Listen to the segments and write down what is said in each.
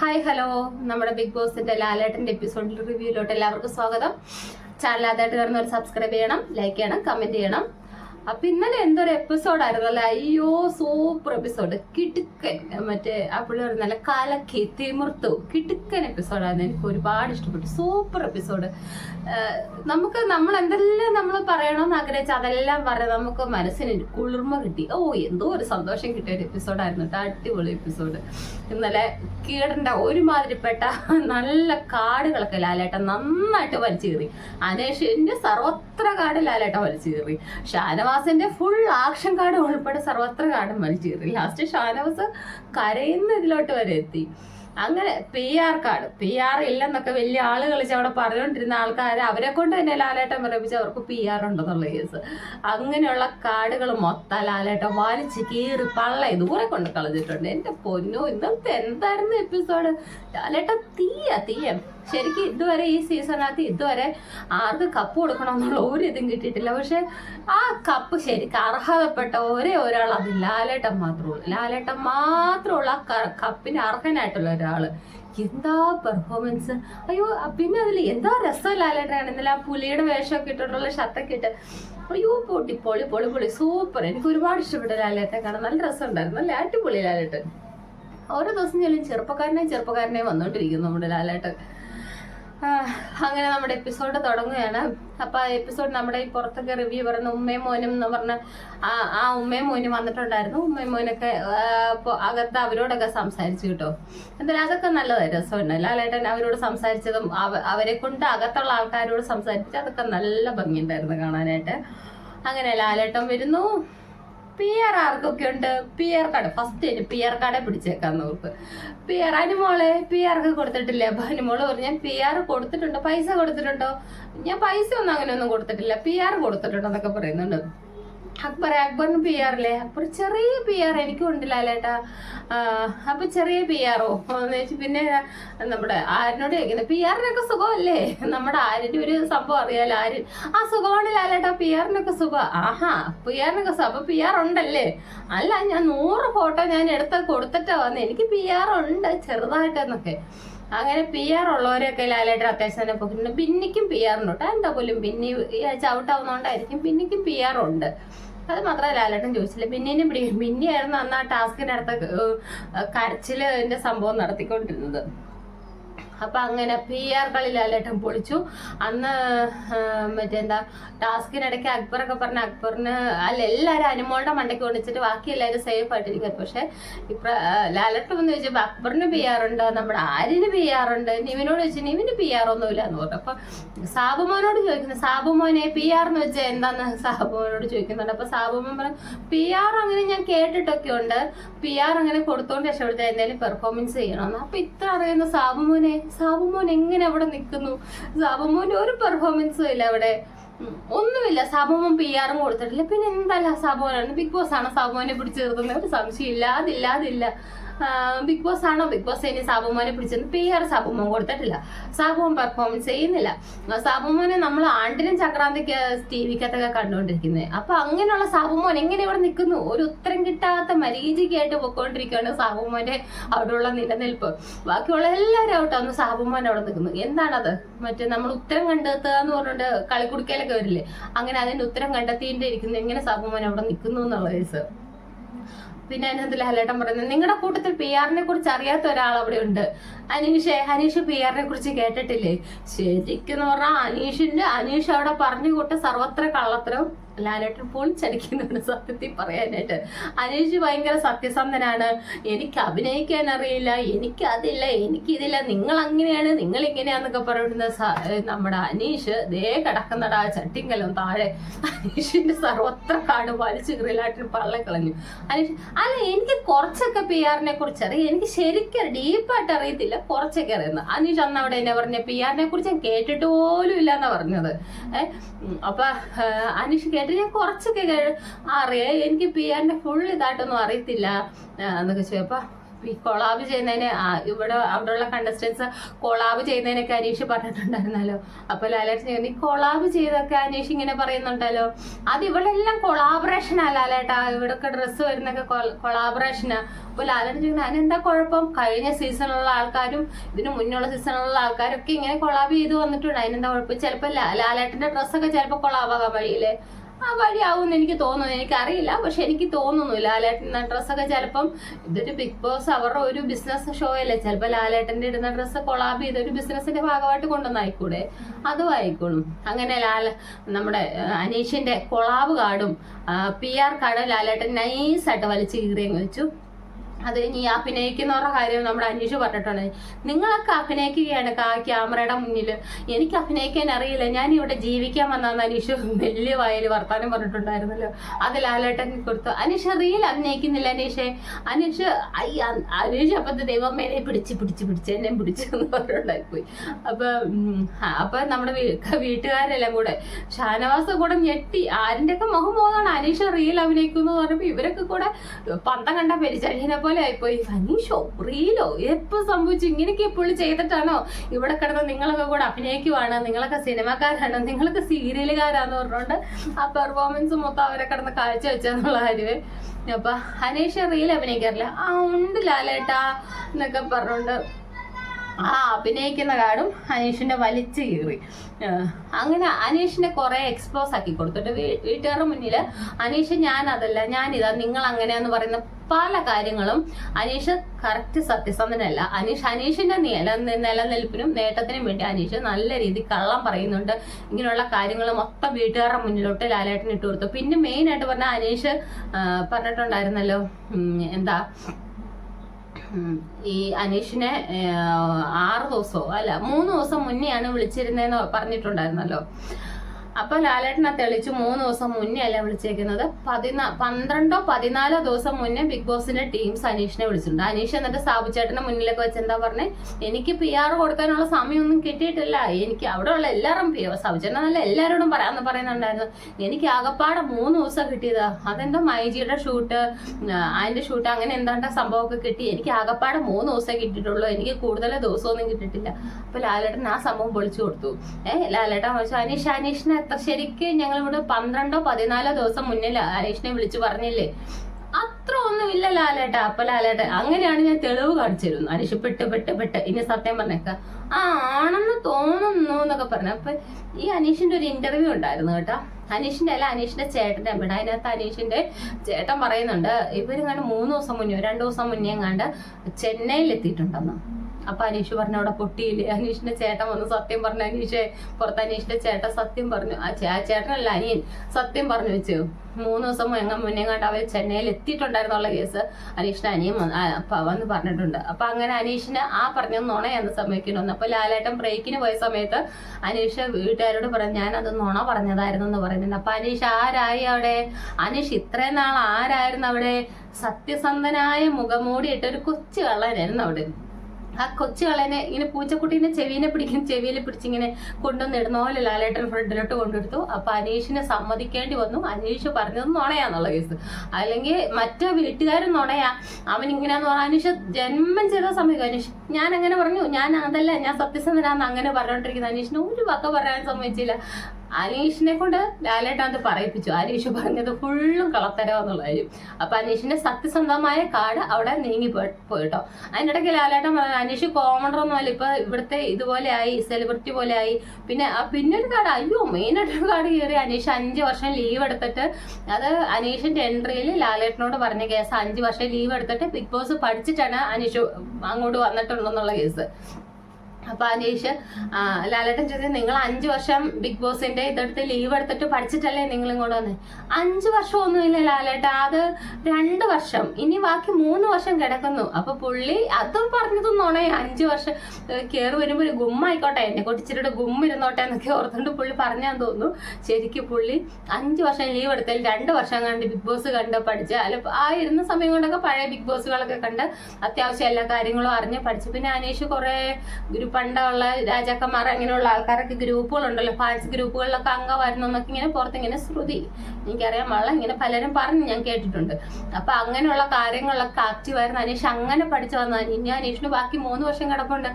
Hi hello നമ്മുടെ big ബോസിന്റെ ലാലേട്ടന്റെ എപ്പിസോഡിൽ റിവ്യൂയിലോട്ട് എല്ലാവർക്കും സ്വാഗതം. ചാനൽ ആദ്യമായിട്ട് കയറുന്നവർ സബ്സ്ക്രൈബ് ചെയ്യണം ലൈക്ക് ചെയ്യണം കമന്റ് ചെയ്യണം. അപ്പൊ ഇന്നലെ എന്തൊരു എപ്പിസോഡ് ആയിരുന്നു അല്ലെ? അയ്യോ സൂപ്പർ എപ്പിസോഡ് കിടുക്കൻ. മറ്റേ അപ്പോഴും നല്ല കലക്കി തിമിർത്തു. കിടുക്കൻ എപ്പിസോഡായിരുന്നു എനിക്ക് ഒരുപാട് ഇഷ്ടപ്പെട്ടു. സൂപ്പർ എപ്പിസോഡ് നമുക്ക് നമ്മൾ എന്തെല്ലാം നമ്മൾ പറയണമെന്ന് ആഗ്രഹിച്ച അതെല്ലാം പറയാം നമുക്ക് മനസ്സിന് കുളിർമ കിട്ടി. ഓ എന്തോ ഒരു സന്തോഷം കിട്ടിയ ഒരു എപ്പിസോഡായിരുന്നു അടിപൊളി എപ്പിസോഡ് ഇന്നലെ കീടന്റെ ഒരുമാതിരിപ്പെട്ട നല്ല കാടുകളൊക്കെ ലാലേട്ടൻ നന്നായിട്ട് വലിച്ചു കീറി. അനേഷിന്റെ സർവത്ര കാട് ലാലേട്ടൻ വലിച്ചു കീറി. ഷാനവാസിന്റെ ഫുൾ ആക്ഷൻ കാർഡ് ഉൾപ്പെടെ സർവത്ര കാർഡും വലിച്ചു ലാസ്റ്റ് ഷാനവാസ് കരയുന്ന ഇതിലോട്ട് വരെ എത്തി. അങ്ങനെ P R card P R ഇല്ലെന്നൊക്കെ വലിയ ആൾ കളിച്ച് അവിടെ പറഞ്ഞുകൊണ്ടിരുന്ന ആൾക്കാർ അവരെ കൊണ്ട് തന്നെ ലാലേട്ടൻ പറയിപ്പിച്ച് അവർക്ക് പി ആർ ഉണ്ടെന്നുള്ള കേസ് അങ്ങനെയുള്ള കാർഡുകൾ മൊത്തം ലാലേട്ടൻ വലിച്ച് കീറി പള്ള ദൂരെ കൊണ്ട് കളഞ്ഞിട്ടുണ്ട്. എന്റെ പൊന്നു ഇന്നത്തെ എന്തായിരുന്നു എപ്പിസോഡ് ലാലേട്ടൻ തീയ തീയ. ശരിക്കും ഇതുവരെ ഈ സീസണിനകത്ത് ഇതുവരെ ആർക്ക് കപ്പ് കൊടുക്കണമെന്നുള്ള ഒരു ഇതും കിട്ടിയിട്ടില്ല. പക്ഷെ ആ കപ്പ് ശരിക്കും അർഹതപ്പെട്ട ഒരേ ഒരാൾ അത് ലാലേട്ടൻ മാത്രമേ ഉള്ളൂ. ലാലേട്ടൻ മാത്രമുള്ള ആ കപ്പിന് അർഹനായിട്ടുള്ള ഒരാൾ. എന്താ പെർഫോമൻസ് അയ്യോ പിന്നെ അതിൽ എന്താ രസം ലാലേട്ടനാണ് ഇന്നലെ ആ പുലിയുടെ വേഷമൊക്കെ ഇട്ടിട്ടുള്ള ഷർട്ടൊക്കെ ഇട്ട്. അയ്യോ പൊട്ടി പൊളി പൊളി പൊളി. സൂപ്പർ. എനിക്ക് ഒരുപാട് ഇഷ്ടപ്പെട്ടു ലാലേട്ടൻ കാണാൻ നല്ല രസമുണ്ടായിരുന്നു. നല്ല അടിപൊളി ലാലേട്ടൻ. ഓരോ ദിവസം ചെല്ലും ചെറുപ്പക്കാരനെയും ചെറുപ്പക്കാരനെയും വന്നോണ്ടിരിക്കുന്നു നമ്മുടെ ലാലേട്ടൻ. അങ്ങനെ നമ്മുടെ എപ്പിസോഡ് തുടങ്ങുകയാണ്. അപ്പൊ ആ എപ്പിസോഡ് നമ്മുടെ ഈ പുറത്തൊക്കെ റിവ്യൂ പറയുന്ന ഉമ്മയും മോനും എന്ന് പറഞ്ഞ ആ ആ ഉമ്മയും മോനും വന്നിട്ടുണ്ടായിരുന്നു. ഉമ്മയും മോനൊക്കെ അകത്ത് അവരോടൊക്കെ സംസാരിച്ചു കേട്ടോ. എന്തായാലും അതൊക്കെ നല്ലതായി രസമുണ്ട്. ലാലേട്ടൻ അവരോട് സംസാരിച്ചതും അവ- അവരെ കൊണ്ട് അകത്തുള്ള ആൾക്കാരോട് സംസാരിച്ചത് അതൊക്കെ നല്ല ഭംഗിയുണ്ടായിരുന്നു കാണാനായിട്ട്. അങ്ങനെ ലാലേട്ടൻ വരുന്നു. പി ആർ ആർക്കൊക്കെ ഉണ്ട്? പി ആർ കാർഡ് ഫസ്റ്റ് ഇനി പി ആർ കാർഡെ പിടിച്ചേക്കാന്ന് ഓർത്ത്. പി അനുമോളെ പി ആർക്ക് കൊടുത്തിട്ടില്ല? അപ്പൊ അനുമോൾ പറഞ്ഞു ഞാൻ പി ആർ കൊടുത്തിട്ടുണ്ടോ. പൈസ കൊടുത്തിട്ടുണ്ടോ? ഞാൻ പൈസ ഒന്നും അങ്ങനെ ഒന്നും കൊടുത്തിട്ടില്ല. പി ആർ കൊടുത്തിട്ടുണ്ടോ എന്നൊക്കെ പറയുന്നുണ്ട്. അക്ബർ അക്ബറിന് പി ആർ അല്ലേ അക്ബർ ചെറിയ പി ആർ എനിക്കും ഉണ്ടല്ലോ അല്ലേട്ടാ അപ്പൊ ചെറിയ പി ആറോ എന്ന് വെച്ച് പിന്നെ നമ്മുടെ ആരിനോട് ചോദിക്കുന്നത് പി ആറിനൊക്കെ സുഖമല്ലേ? നമ്മുടെ ആരിന്റെ ഒരു സംഭവം അറിയാലോ ആര്? ആ സുഖമാണ് ലാലേട്ടാ പി ആറിനൊക്കെ സുഖം. ആഹാ പി ആറിനൊക്കെ സുഖം. അപ്പൊ പി ആർ ഉണ്ടല്ലേ? അല്ല ഞാൻ നൂറ് ഫോട്ടോ ഞാൻ എടുത്ത് കൊടുത്തിട്ടാ വന്നത് എനിക്ക് പി ആർ ഉണ്ട് ചെറുതായിട്ടെന്നൊക്കെ. അങ്ങനെ പി ആർ ഉള്ളവരെയൊക്കെ ലാലേട്ടൻ അത്യാവശ്യം തന്നെ പോയിട്ടുണ്ട് പിന്നിക്കും പി ആർ ഉണ്ട് കേട്ടോ. എന്താ പോലും പിന്നെ ഈ ആഴ്ച ഔട്ടാവുന്നതുകൊണ്ടായിരിക്കും പിന്നിക്കും പി ആർ ഉണ്ട്. അത് മാത്രമേ ലാലേട്ടൻ ചോദിച്ചില്ല. പിന്നീനെ പിടിക്കും പിന്നെയായിരുന്നു അന്ന് ആ ടാസ്കിനടുത്ത് കരച്ചിലിന്റെ സംഭവം നടത്തിക്കൊണ്ടിരുന്നത്. അപ്പൊ അങ്ങനെ പി ആർ കളി ലാലേട്ടൻ പൊളിച്ചു. അന്ന് മറ്റെന്താ ടാസ്കിനിടയ്ക്ക് അക്ബറൊക്കെ പറഞ്ഞ അക്ബറിന് അല്ല എല്ലാവരും അനുമോളുടെ മണ്ടയ്ക്ക് കൊണ്ടിച്ചിട്ട് ബാക്കി എല്ലാവരും സേഫ് ആയിട്ടിരിക്കുന്നത് പക്ഷെ ഇപ്ര ആ, ലാലേട്ടൻ എന്ന് ചോദിച്ചപ്പോൾ അക്ബറിന് പി ആർ ഉണ്ട്? നമ്മുടെ ആര്യന് പി ആർ ഉണ്ട്. നിവിനോട് ചോദിച്ചു നിവിന് പി ആർ ഒന്നുമില്ല എന്ന് പറഞ്ഞു. അപ്പൊ സാബുമോനോട് ചോദിക്കുന്നു സാബുമോനെ പി ആർ എന്ന് വെച്ചാൽ എന്താന്ന്? സാബുമോനോട് ചോദിക്കുന്നുണ്ട്. അപ്പൊ സാബുമോൻ പറഞ്ഞു പി ആർ അങ്ങനെ ഞാൻ കേട്ടിട്ടൊക്കെ ഉണ്ട്. പി ആർ അങ്ങനെ കൊടുത്തോണ്ട് രക്ഷപ്പെടുത്താൻ എന്തായാലും പെർഫോമൻസ് ചെയ്യണമെന്ന് അപ്പൊ ഇത്ര അറിയുന്ന സാബുമോനെ സാബുമോൻ എങ്ങനെ അവിടെ നിൽക്കുന്നു? സാബുമോന്റെ ഒരു പെർഫോമൻസും ഇല്ല അവിടെ. ഒന്നുമില്ല. സാബുമോൻ പി ആറും കൊടുത്തിട്ടില്ല. പിന്നെ എന്തല്ല സാബുമോനാണ്. ബിഗ് ബോസ് ആണ് സാബുമോനെ പിടിച്ചു നിർത്തുന്നത്. ഒരു സംശയമില്ല അതില്ല അതില്ല. ബിഗ് ബോസ് ആണോ? ബിഗ് ബോസ് ഇനി സാബുമോനെ പിടിച്ചെന്ന് പി ആർ സാബുമോൻ കൊടുത്തിട്ടില്ല. സാബുമോൻ പെർഫോമൻസ് ചെയ്യുന്നില്ല. സാബുമോനെ നമ്മൾ ആണ്ടിനും ചക്രാന്തിക്ക് ടി വിക്കത്തൊക്കെ കണ്ടുകൊണ്ടിരിക്കുന്നത്. അപ്പൊ അങ്ങനെയുള്ള സാബുമോൻ എങ്ങനെ ഇവിടെ നിൽക്കുന്നു? ഒരു ഉത്തരം കിട്ടാത്ത മരീചികയായിട്ട് പൊക്കോണ്ടിരിക്കുകയാണ് സാബുമോന്റെ അവിടെയുള്ള നിലനിൽപ്പ്. ബാക്കിയുള്ള എല്ലാവരും ഔട്ടാന്ന് സാബുമോൻ അവിടെ നിൽക്കുന്നു. എന്താണത്? മറ്റേ നമ്മൾ ഉത്തരം കണ്ടെത്തുക എന്ന് പറഞ്ഞിട്ട് കളിക്കുടുക്കയിലൊക്കെ വരില്ലേ? അങ്ങനെ അതിന്റെ ഉത്തരം കണ്ടെത്തിയിട്ടിരിക്കുന്നു എങ്ങനെ സാബുമോൻ അവിടെ നിൽക്കുന്നു എന്നുള്ള കേസ് പിന്നെ അതിനകത്ത് ലാലേട്ടൻ പറയുന്നത് നിങ്ങളുടെ കൂട്ടത്തിൽ പി ആറിനെ കുറിച്ച് അറിയാത്ത ഒരാൾ അവിടെ ഉണ്ട്. അനീഷ് അനീഷ് പി ആറിനെ കുറിച്ച് കേട്ടിട്ടില്ലേ? ശരിക്കും പറഞ്ഞാൽ അനീഷിന്റെ അനീഷ് അവിടെ പറഞ്ഞു കൂട്ട സർവത്ര കള്ളത്തരം. ലാലേട്ടൻ പൊളിച്ചടിക്കുന്നുണ്ട് സത്യത്തിൽ പറയാനായിട്ട്. അനീഷ് ഭയങ്കര സത്യസന്ധനാണ്. എനിക്ക് അഭിനയിക്കാൻ അറിയില്ല എനിക്ക് അതില്ല എനിക്കിതില്ല നിങ്ങൾ അങ്ങനെയാണ് നിങ്ങൾ ഇങ്ങനെയാന്നൊക്കെ പറയുന്ന നമ്മുടെ അനീഷ് ദേ കിടക്കുന്നടാ ചട്ടിങ്കലും താഴെ. അനീഷിന്റെ സർവത്ര കാട് വലിച്ചു കീറിലാട്ടിന് പള്ളക്കളഞ്ഞു അനീഷ് അല്ല എനിക്ക് കുറച്ചൊക്കെ പി ആറിനെ കുറിച്ച് അറിയാം. എനിക്ക് ശരിക്കും ഡീപ്പായിട്ട് അറിയത്തില്ല കുറച്ചൊക്കെ അറിയുന്നത്. അനീഷ് അന്ന് അവിടെ എന്നെ പറഞ്ഞ? പി ആറിനെ കുറിച്ച് ഞാൻ കേട്ടിട്ട് പോലും ഇല്ല എന്നാ പറഞ്ഞത് ഏഹ് അപ്പൊ അനീഷ് കേട്ട് ഞാൻ കുറച്ചൊക്കെ അറിയാം. എനിക്ക് പി ആറിന്റെ ഫുൾ ഇതായിട്ടൊന്നും അറിയത്തില്ല. ആ, എന്നൊക്കെ ചോദിച്ചു. ഈ കൊളാബ് ചെയ്യുന്നതിന് ഇവിടെ അവിടെയുള്ള കണ്ടസ്റ്റൻസ് കൊളാബ് ചെയ്യുന്നതിനൊക്കെ അനീഷ് പറഞ്ഞിട്ടുണ്ടായിരുന്നല്ലോ. അപ്പൊ ലാലേട്ടൻ ഈ കൊളാബ് ചെയ്തൊക്കെ അനീഷ് ഇങ്ങനെ പറയുന്നുണ്ടല്ലോ? അത് ഇവിടെ എല്ലാം കൊളാബറേഷനാ ലാലേട്ടാ. ഇവിടൊക്കെ ഡ്രസ്സ് വരുന്നൊക്കെ കൊളാബറേഷനാ അപ്പൊ ലാലേട്ടൻ ചോദിക്കുന്നത് അതിനെന്താ കുഴപ്പം? കഴിഞ്ഞ സീസണിലുള്ള ആൾക്കാരും ഇതിന് മുന്നുള്ള സീസണിലുള്ള ആൾക്കാരൊക്കെ ഇങ്ങനെ കൊളാബ് ചെയ്ത് വന്നിട്ടുണ്ട്. അതിനെന്താ കുഴപ്പം? ചിലപ്പോ ലാലേട്ടന്റെ ഡ്രസ്സൊക്കെ ചിലപ്പോ കൊളാബാകാൻ വഴിയില്ലേ ആ വഴിയാവും എനിക്ക് തോന്നുന്നു. എനിക്കറിയില്ല. പക്ഷെ എനിക്ക് തോന്നുന്നു ലാലേട്ടൻ ഡ്രസ്സൊക്കെ ചിലപ്പം ഇതൊരു ബിഗ് ബോസ് അവരുടെ ഒരു ബിസിനസ് ഷോ അല്ലേ? ചിലപ്പോൾ ലാലേട്ടന്റെ ഇടുന്ന ഡ്രസ്സ് കൊളാബ് ചെയ്ത് ഒരു ബിസിനസിന്റെ ഭാഗമായിട്ട് കൊണ്ടുവന്നായിക്കൂടെ? അതും ആയിക്കോളും. അങ്ങനെ ലാല നമ്മുടെ അനീഷിന്റെ കൊളാബ് കാർഡും പി ആർ കാർഡ് ലാലേട്ടൻ നൈസായിട്ട് വലിച്ചു കീറിയങ്ങ് വെച്ചു. അത് ഈ അഭിനയിക്കുന്നവരുടെ കാര്യം നമ്മുടെ അനീഷ് പറഞ്ഞിട്ടുണ്ട്. നിങ്ങളൊക്കെ അഭിനയിക്കുകയാണ് ആ ക്യാമറയുടെ മുന്നിൽ എനിക്ക് അഭിനയിക്കാൻ അറിയില്ല. ഞാൻ ഇവിടെ ജീവിക്കാൻ വന്നാന്ന് അനീഷ്. വലിയ വായിൽ വർത്താനം പറഞ്ഞിട്ടുണ്ടായിരുന്നല്ലോ. അത് ലാലേട്ടൻ കൊടുത്തു. അനീഷ് റിയൽ അഭിനയിക്കുന്നില്ല അനീഷെ. അനീഷ് അനീഷ് അപ്പത്തെ മേലെ പിടിച്ച് പിടിച്ച് പിടിച്ച് എന്നെ പിടിച്ചു എന്ന് പറഞ്ഞിട്ടുണ്ടായിപ്പോയി. അപ്പൊ അപ്പൊ നമ്മുടെ വീട്ടുകാരെല്ലാം കൂടെ ഷാനവാസ് കൂടെ ഞെട്ടി. ആരിന്റെ ഒക്കെ മുഖം പോകുന്നതാണ് അനീഷ് റീൽ അഭിനയിക്കുന്നു പറഞ്ഞപ്പോ ഇവരൊക്കെ കൂടെ പന്തം കണ്ട പെരിച്ചഴിനെ പോലെ ആയിപ്പോയി അനീഷോ റീലോ എപ്പോ സംഭവിച്ചു? ഇങ്ങനെയൊക്കെ എപ്പോഴും ചെയ്തിട്ടാണോ? ഇവിടെ കിടന്ന് നിങ്ങളൊക്കെ കൂടെ അഭിനയിക്കുവാണ്. നിങ്ങളൊക്കെ സിനിമക്കാരാണ്. നിങ്ങളൊക്കെ സീരിയലുകാരാന്ന് പറഞ്ഞോണ്ട് ആ പെർഫോമൻസ് മൊത്തം അവരെ കിടന്ന് കാഴ്ച വെച്ചെന്നുള്ള കാര്യമേ. അപ്പൊ അനീഷ് റീൽ അഭിനയിക്കാറില്ല. ആ ഉണ്ട് ലാലേട്ടാ എന്നൊക്കെ പറഞ്ഞുകൊണ്ട് ആ അഭിനയിക്കുന്ന കാർഡും അനീഷിന്റെ വലിച്ചു കീറി. അങ്ങനെ അനീഷിനെ കുറെ എക്സ്പോസ് ആക്കി കൊടുത്തിട്ട് വീട്ടുകാരുടെ മുന്നിൽ അനീഷ് ഞാൻ അതല്ല ഞാനിതാ നിങ്ങൾ അങ്ങനെയാന്ന് പറയുന്ന പല കാര്യങ്ങളും അനീഷ് കറക്റ്റ് സത്യസന്ധനല്ല അനീഷ് അനീഷിന്റെ നില നിലനിൽപ്പിനും നേട്ടത്തിനും വേണ്ടി അനീഷ് നല്ല രീതിയിൽ കള്ളം പറയുന്നുണ്ട്. ഇങ്ങനെയുള്ള കാര്യങ്ങൾ മൊത്തം വീട്ടുകാരുടെ മുന്നിലോട്ട് ലാലേട്ടൻ ഇട്ട് കൊടുത്തു. പിന്നെ മെയിൻ ആയിട്ട് പറഞ്ഞ അനീഷ് പറഞ്ഞിട്ടുണ്ടായിരുന്നല്ലോ എന്താ. ഈ അനീഷിനെ ആറു ദിവസമോ അല്ല മൂന്ന് ദിവസം മുന്നെയാണ് വിളിച്ചിരുന്നതെന്ന് പറഞ്ഞിട്ടുണ്ടായിരുന്നല്ലോ. അപ്പൊ ലാലേട്ടനെ തെളിച്ച് മൂന്ന് ദിവസം മുന്നേ അല്ല വിളിച്ചേക്കുന്നത്? പതിനാ പന്ത്രണ്ടോ പതിനാലോ ദിവസം മുന്നേ ബിഗ് ബോസിന്റെ ടീംസ് അനീഷിനെ വിളിച്ചിട്ടുണ്ട്. അനീഷ് എന്നിട്ട് സാബു ചേട്ടന്റെ മുന്നിലൊക്കെ വെച്ച് എന്താ പറഞ്ഞേ? എനിക്ക് പി ആർ കൊടുക്കാനുള്ള സമയമൊന്നും കിട്ടിയിട്ടില്ല. എനിക്ക് അവിടെ ഉള്ള എല്ലാവരും പി സാബു ചേട്ടൻ നല്ല എല്ലാവരോടും പറയാന്ന് പറയുന്നുണ്ടായിരുന്നു. എനിക്ക് ആകപ്പാടെ മൂന്ന് ദിവസം കിട്ടിയതാ. അതെന്തോ മൈജിയുടെ ഷൂട്ട് അതിന്റെ ഷൂട്ട് അങ്ങനെ എന്താണ്ട സംഭവമൊക്കെ കിട്ടി. എനിക്ക് ആകപ്പാടെ മൂന്ന് ദിവസം കിട്ടിയിട്ടുള്ളൂ. എനിക്ക് കൂടുതൽ ദിവസമൊന്നും കിട്ടിയിട്ടില്ല. അപ്പൊ ലാലേട്ടൻ ആ സംഭവം പൊളിച്ചു കൊടുത്തു. ഏഹ് ലാലേട്ടൻ വെച്ചു അനീഷ് അനീഷിനെ ശരിക്കും ഞങ്ങൾ ഇവിടെ പന്ത്രണ്ടോ പതിനാലോ ദിവസം മുന്നേ ലാലേഷിനെ വിളിച്ചു പറഞ്ഞില്ലേ? അത്ര ഒന്നും ഇല്ല ലാലേട്ട. അപ്പൊ ലാലേട്ട അങ്ങനെയാണ് ഞാൻ തെളിവ് കാണിച്ചിരുന്നു അനീഷ് പെട്ട് പെട്ട് പെട്ട്. ഇനി സത്യം പറഞ്ഞേക്ക ആ ആണെന്ന് തോന്നുന്നു എന്നൊക്കെ പറഞ്ഞു. അപ്പൊ ഈ അനീഷിന്റെ ഒരു ഇന്റർവ്യൂ ഉണ്ടായിരുന്നു കേട്ടോ. അനീഷിന്റെ അല്ല അനീഷിന്റെ ചേട്ടന്റെ അമ്മയുടെ. അതിനകത്ത് അനീഷിന്റെ ചേട്ടൻ പറയുന്നുണ്ട് ഇവരിങ്ങാണ്ട് മൂന്ന് ദിവസം മുന്നേ രണ്ടു ദിവസം മുന്നേ എങ്ങാണ്ട് ചെന്നൈയിൽ എത്തിയിട്ടുണ്ടെന്ന് അപ്പൊ അനീഷ് പറഞ്ഞു അവിടെ പൊട്ടിയില്ലേ? അനീഷിന്റെ ചേട്ടൻ വന്ന് സത്യം പറഞ്ഞു അനീഷെ പുറത്ത് അനീഷിന്റെ ചേട്ടൻ സത്യം പറഞ്ഞു. ആ ചേട്ടനല്ല അനിയൻ സത്യം പറഞ്ഞു വെച്ചു. മൂന്ന് ദിവസം മുന്നേ മുന്നേ കണ്ട് അവർ ചെന്നൈയിൽ എത്തിയിട്ടുണ്ടായിരുന്നുള്ള കേസ്. അനീഷിന്റെ അനിയൻ വന്ന് വന്ന് പറഞ്ഞിട്ടുണ്ട്. അപ്പൊ അങ്ങനെ അനീഷിന് ആ പറഞ്ഞ നുണ നുണയെന്ന് സമ്മതിക്കണമെന്ന് അപ്പൊ ലാലേട്ടൻ ബ്രേക്കിന് പോയ സമയത്ത് അനീഷ് വീട്ടുകാരോട് പറഞ്ഞു ഞാൻ അത് നുണ പറഞ്ഞതായിരുന്നു എന്ന് പറയുന്നുണ്ട്. അപ്പൊ അനീഷ് ആരായി അവിടെ? അനീഷ് ഇത്രയും നാൾ ആരായിരുന്നു അവിടെ? സത്യസന്ധനായ മുഖമൂടിയിട്ട് ഒരു കൊച്ചു കള്ളനായിരുന്നു അവിടെ. ആ കൊച്ചുകളെ ഇങ്ങനെ പൂച്ചക്കുട്ടീനെ ചെവിനെ പിടിക്കും ചെവിയിൽ പിടിച്ചിങ്ങനെ കൊണ്ടുവന്ന് ഇടുന്ന പോലെ ലാലേട്ടൻ ഫ്രണ്ടിലോട്ട് കൊണ്ടെടുത്തു അപ്പൊ അനീഷിനെ സമ്മതിക്കേണ്ടി വന്നു. അനീഷ് പറഞ്ഞത് നുണയാന്നുള്ള കേസ്. അല്ലെങ്കിൽ മറ്റേ വീട്ടുകാരും നുണയാ. അവൻ ഇങ്ങനെയാന്ന് പറഞ്ഞാൽ അനീഷ് ജന്മം ചെയ്ത സമയം അനീഷ് ഞാൻ അങ്ങനെ പറഞ്ഞു ഞാൻ അതല്ല ഞാൻ സത്യസന്ധനാന്ന് അങ്ങനെ പറഞ്ഞോണ്ടിരിക്കുന്ന. അനീഷിനെ ഒരു വക്ക പറയാൻ സമ്മതിച്ചില്ല. അനീഷിനെ കൊണ്ട് ലാലേട്ടൻ അത് പറയിപ്പിച്ചു. അനീഷ് പറഞ്ഞത് ഫുള്ളും കളത്തരാന്നുള്ള അപ്പൊ അനീഷിന്റെ സത്യസന്ധമായ കാട് അവിടെ നീങ്ങി പോയിട്ടോ. അതിന്റെ ഇടയ്ക്ക് ലാലേട്ടൻ പറഞ്ഞു അനീഷ് കോമണർ ഒന്നുമല്ല ഇപ്പൊ ഇവിടുത്തെ ഇതുപോലെ ആയി സെലിബ്രിറ്റി പോലെ ആയി. പിന്നെ ആ പിന്നെ ഒരു കാർഡ് അയ്യോ മെയിൻ ആയിട്ടൊരു കാട് കയറി. അനീഷ് അഞ്ച് വർഷം ലീവ് എടുത്തിട്ട് അത് അനീഷിന്റെ എൻട്രിയിൽ ലാലേട്ടനോട് പറഞ്ഞ കേസ് അഞ്ച് വർഷം ലീവ് എടുത്തിട്ട് ബിഗ് ബോസ് പഠിച്ചിട്ടാണ് അനീഷ് അങ്ങോട്ട് വന്നിട്ടുണ്ടെന്നുള്ള കേസ് അപ്പൊ അനീഷ് ലാലേട്ടൻ ചോദിച്ചത് നിങ്ങൾ അഞ്ചു വർഷം ബിഗ് ബോസിന്റെ ഇതെടുത്ത് ലീവ് എടുത്തിട്ട് പഠിച്ചിട്ടല്ലേ നിങ്ങൾ ഇങ്ങോട്ട് വന്നത് അഞ്ചു വർഷം ഒന്നുമില്ല ലാലേട്ട അത് രണ്ട് വർഷം. ഇനി ബാക്കി മൂന്ന് വർഷം കിടക്കുന്നു. അപ്പൊ പുള്ളി അതും പറഞ്ഞതൊന്നും നോണേ അഞ്ചു വർഷം കയറി വരുമ്പോ ഒരു ഗുമ്മായിക്കോട്ടെ എന്നെ കൊട്ടിച്ചിട്ട് ഗുമ്മിരുന്നോട്ടെ എന്നൊക്കെ ഓർത്തുകൊണ്ട് പുള്ളി പറഞ്ഞാന്ന് തോന്നുന്നു. ശരിക്കും പുള്ളി അഞ്ചു വർഷം ലീവ് എടുത്തതിൽ രണ്ട് വർഷം കണ്ട് ബിഗ് ബോസ് കണ്ട് പഠിച്ച അല്ല ആ ഇരുന്ന സമയം കൊണ്ടൊക്കെ പഴയ ബിഗ് ബോസുകളൊക്കെ കണ്ട് അത്യാവശ്യം എല്ലാ കാര്യങ്ങളും അറിഞ്ഞ് പഠിച്ചു. പിന്നെ അനീഷ് കുറെ ഗ്രൂപ്പ് പണ്ടുള്ള രാജാക്കന്മാർ അങ്ങനെയുള്ള ആൾക്കാരൊക്കെ ഗ്രൂപ്പുകളുണ്ടല്ലോ. ഫാൻസ് ഗ്രൂപ്പുകളിലൊക്കെ അംഗമായിരുന്നു എന്നൊക്കെ ഇങ്ങനെ പുറത്തിങ്ങനെ ശ്രുതി. എനിക്കറിയാൻ പാടില്ല ഇങ്ങനെ പലരും പറഞ്ഞ് ഞാൻ കേട്ടിട്ടുണ്ട്. അപ്പൊ അങ്ങനെയുള്ള കാര്യങ്ങളിലൊക്കെ ആക്റ്റീവായിരുന്നു അനീഷ് അങ്ങനെ പഠിച്ചു വന്നതാണ് ഇനി അനീഷിന് ബാക്കി മൂന്ന് വർഷം കിടപ്പുണ്ട്.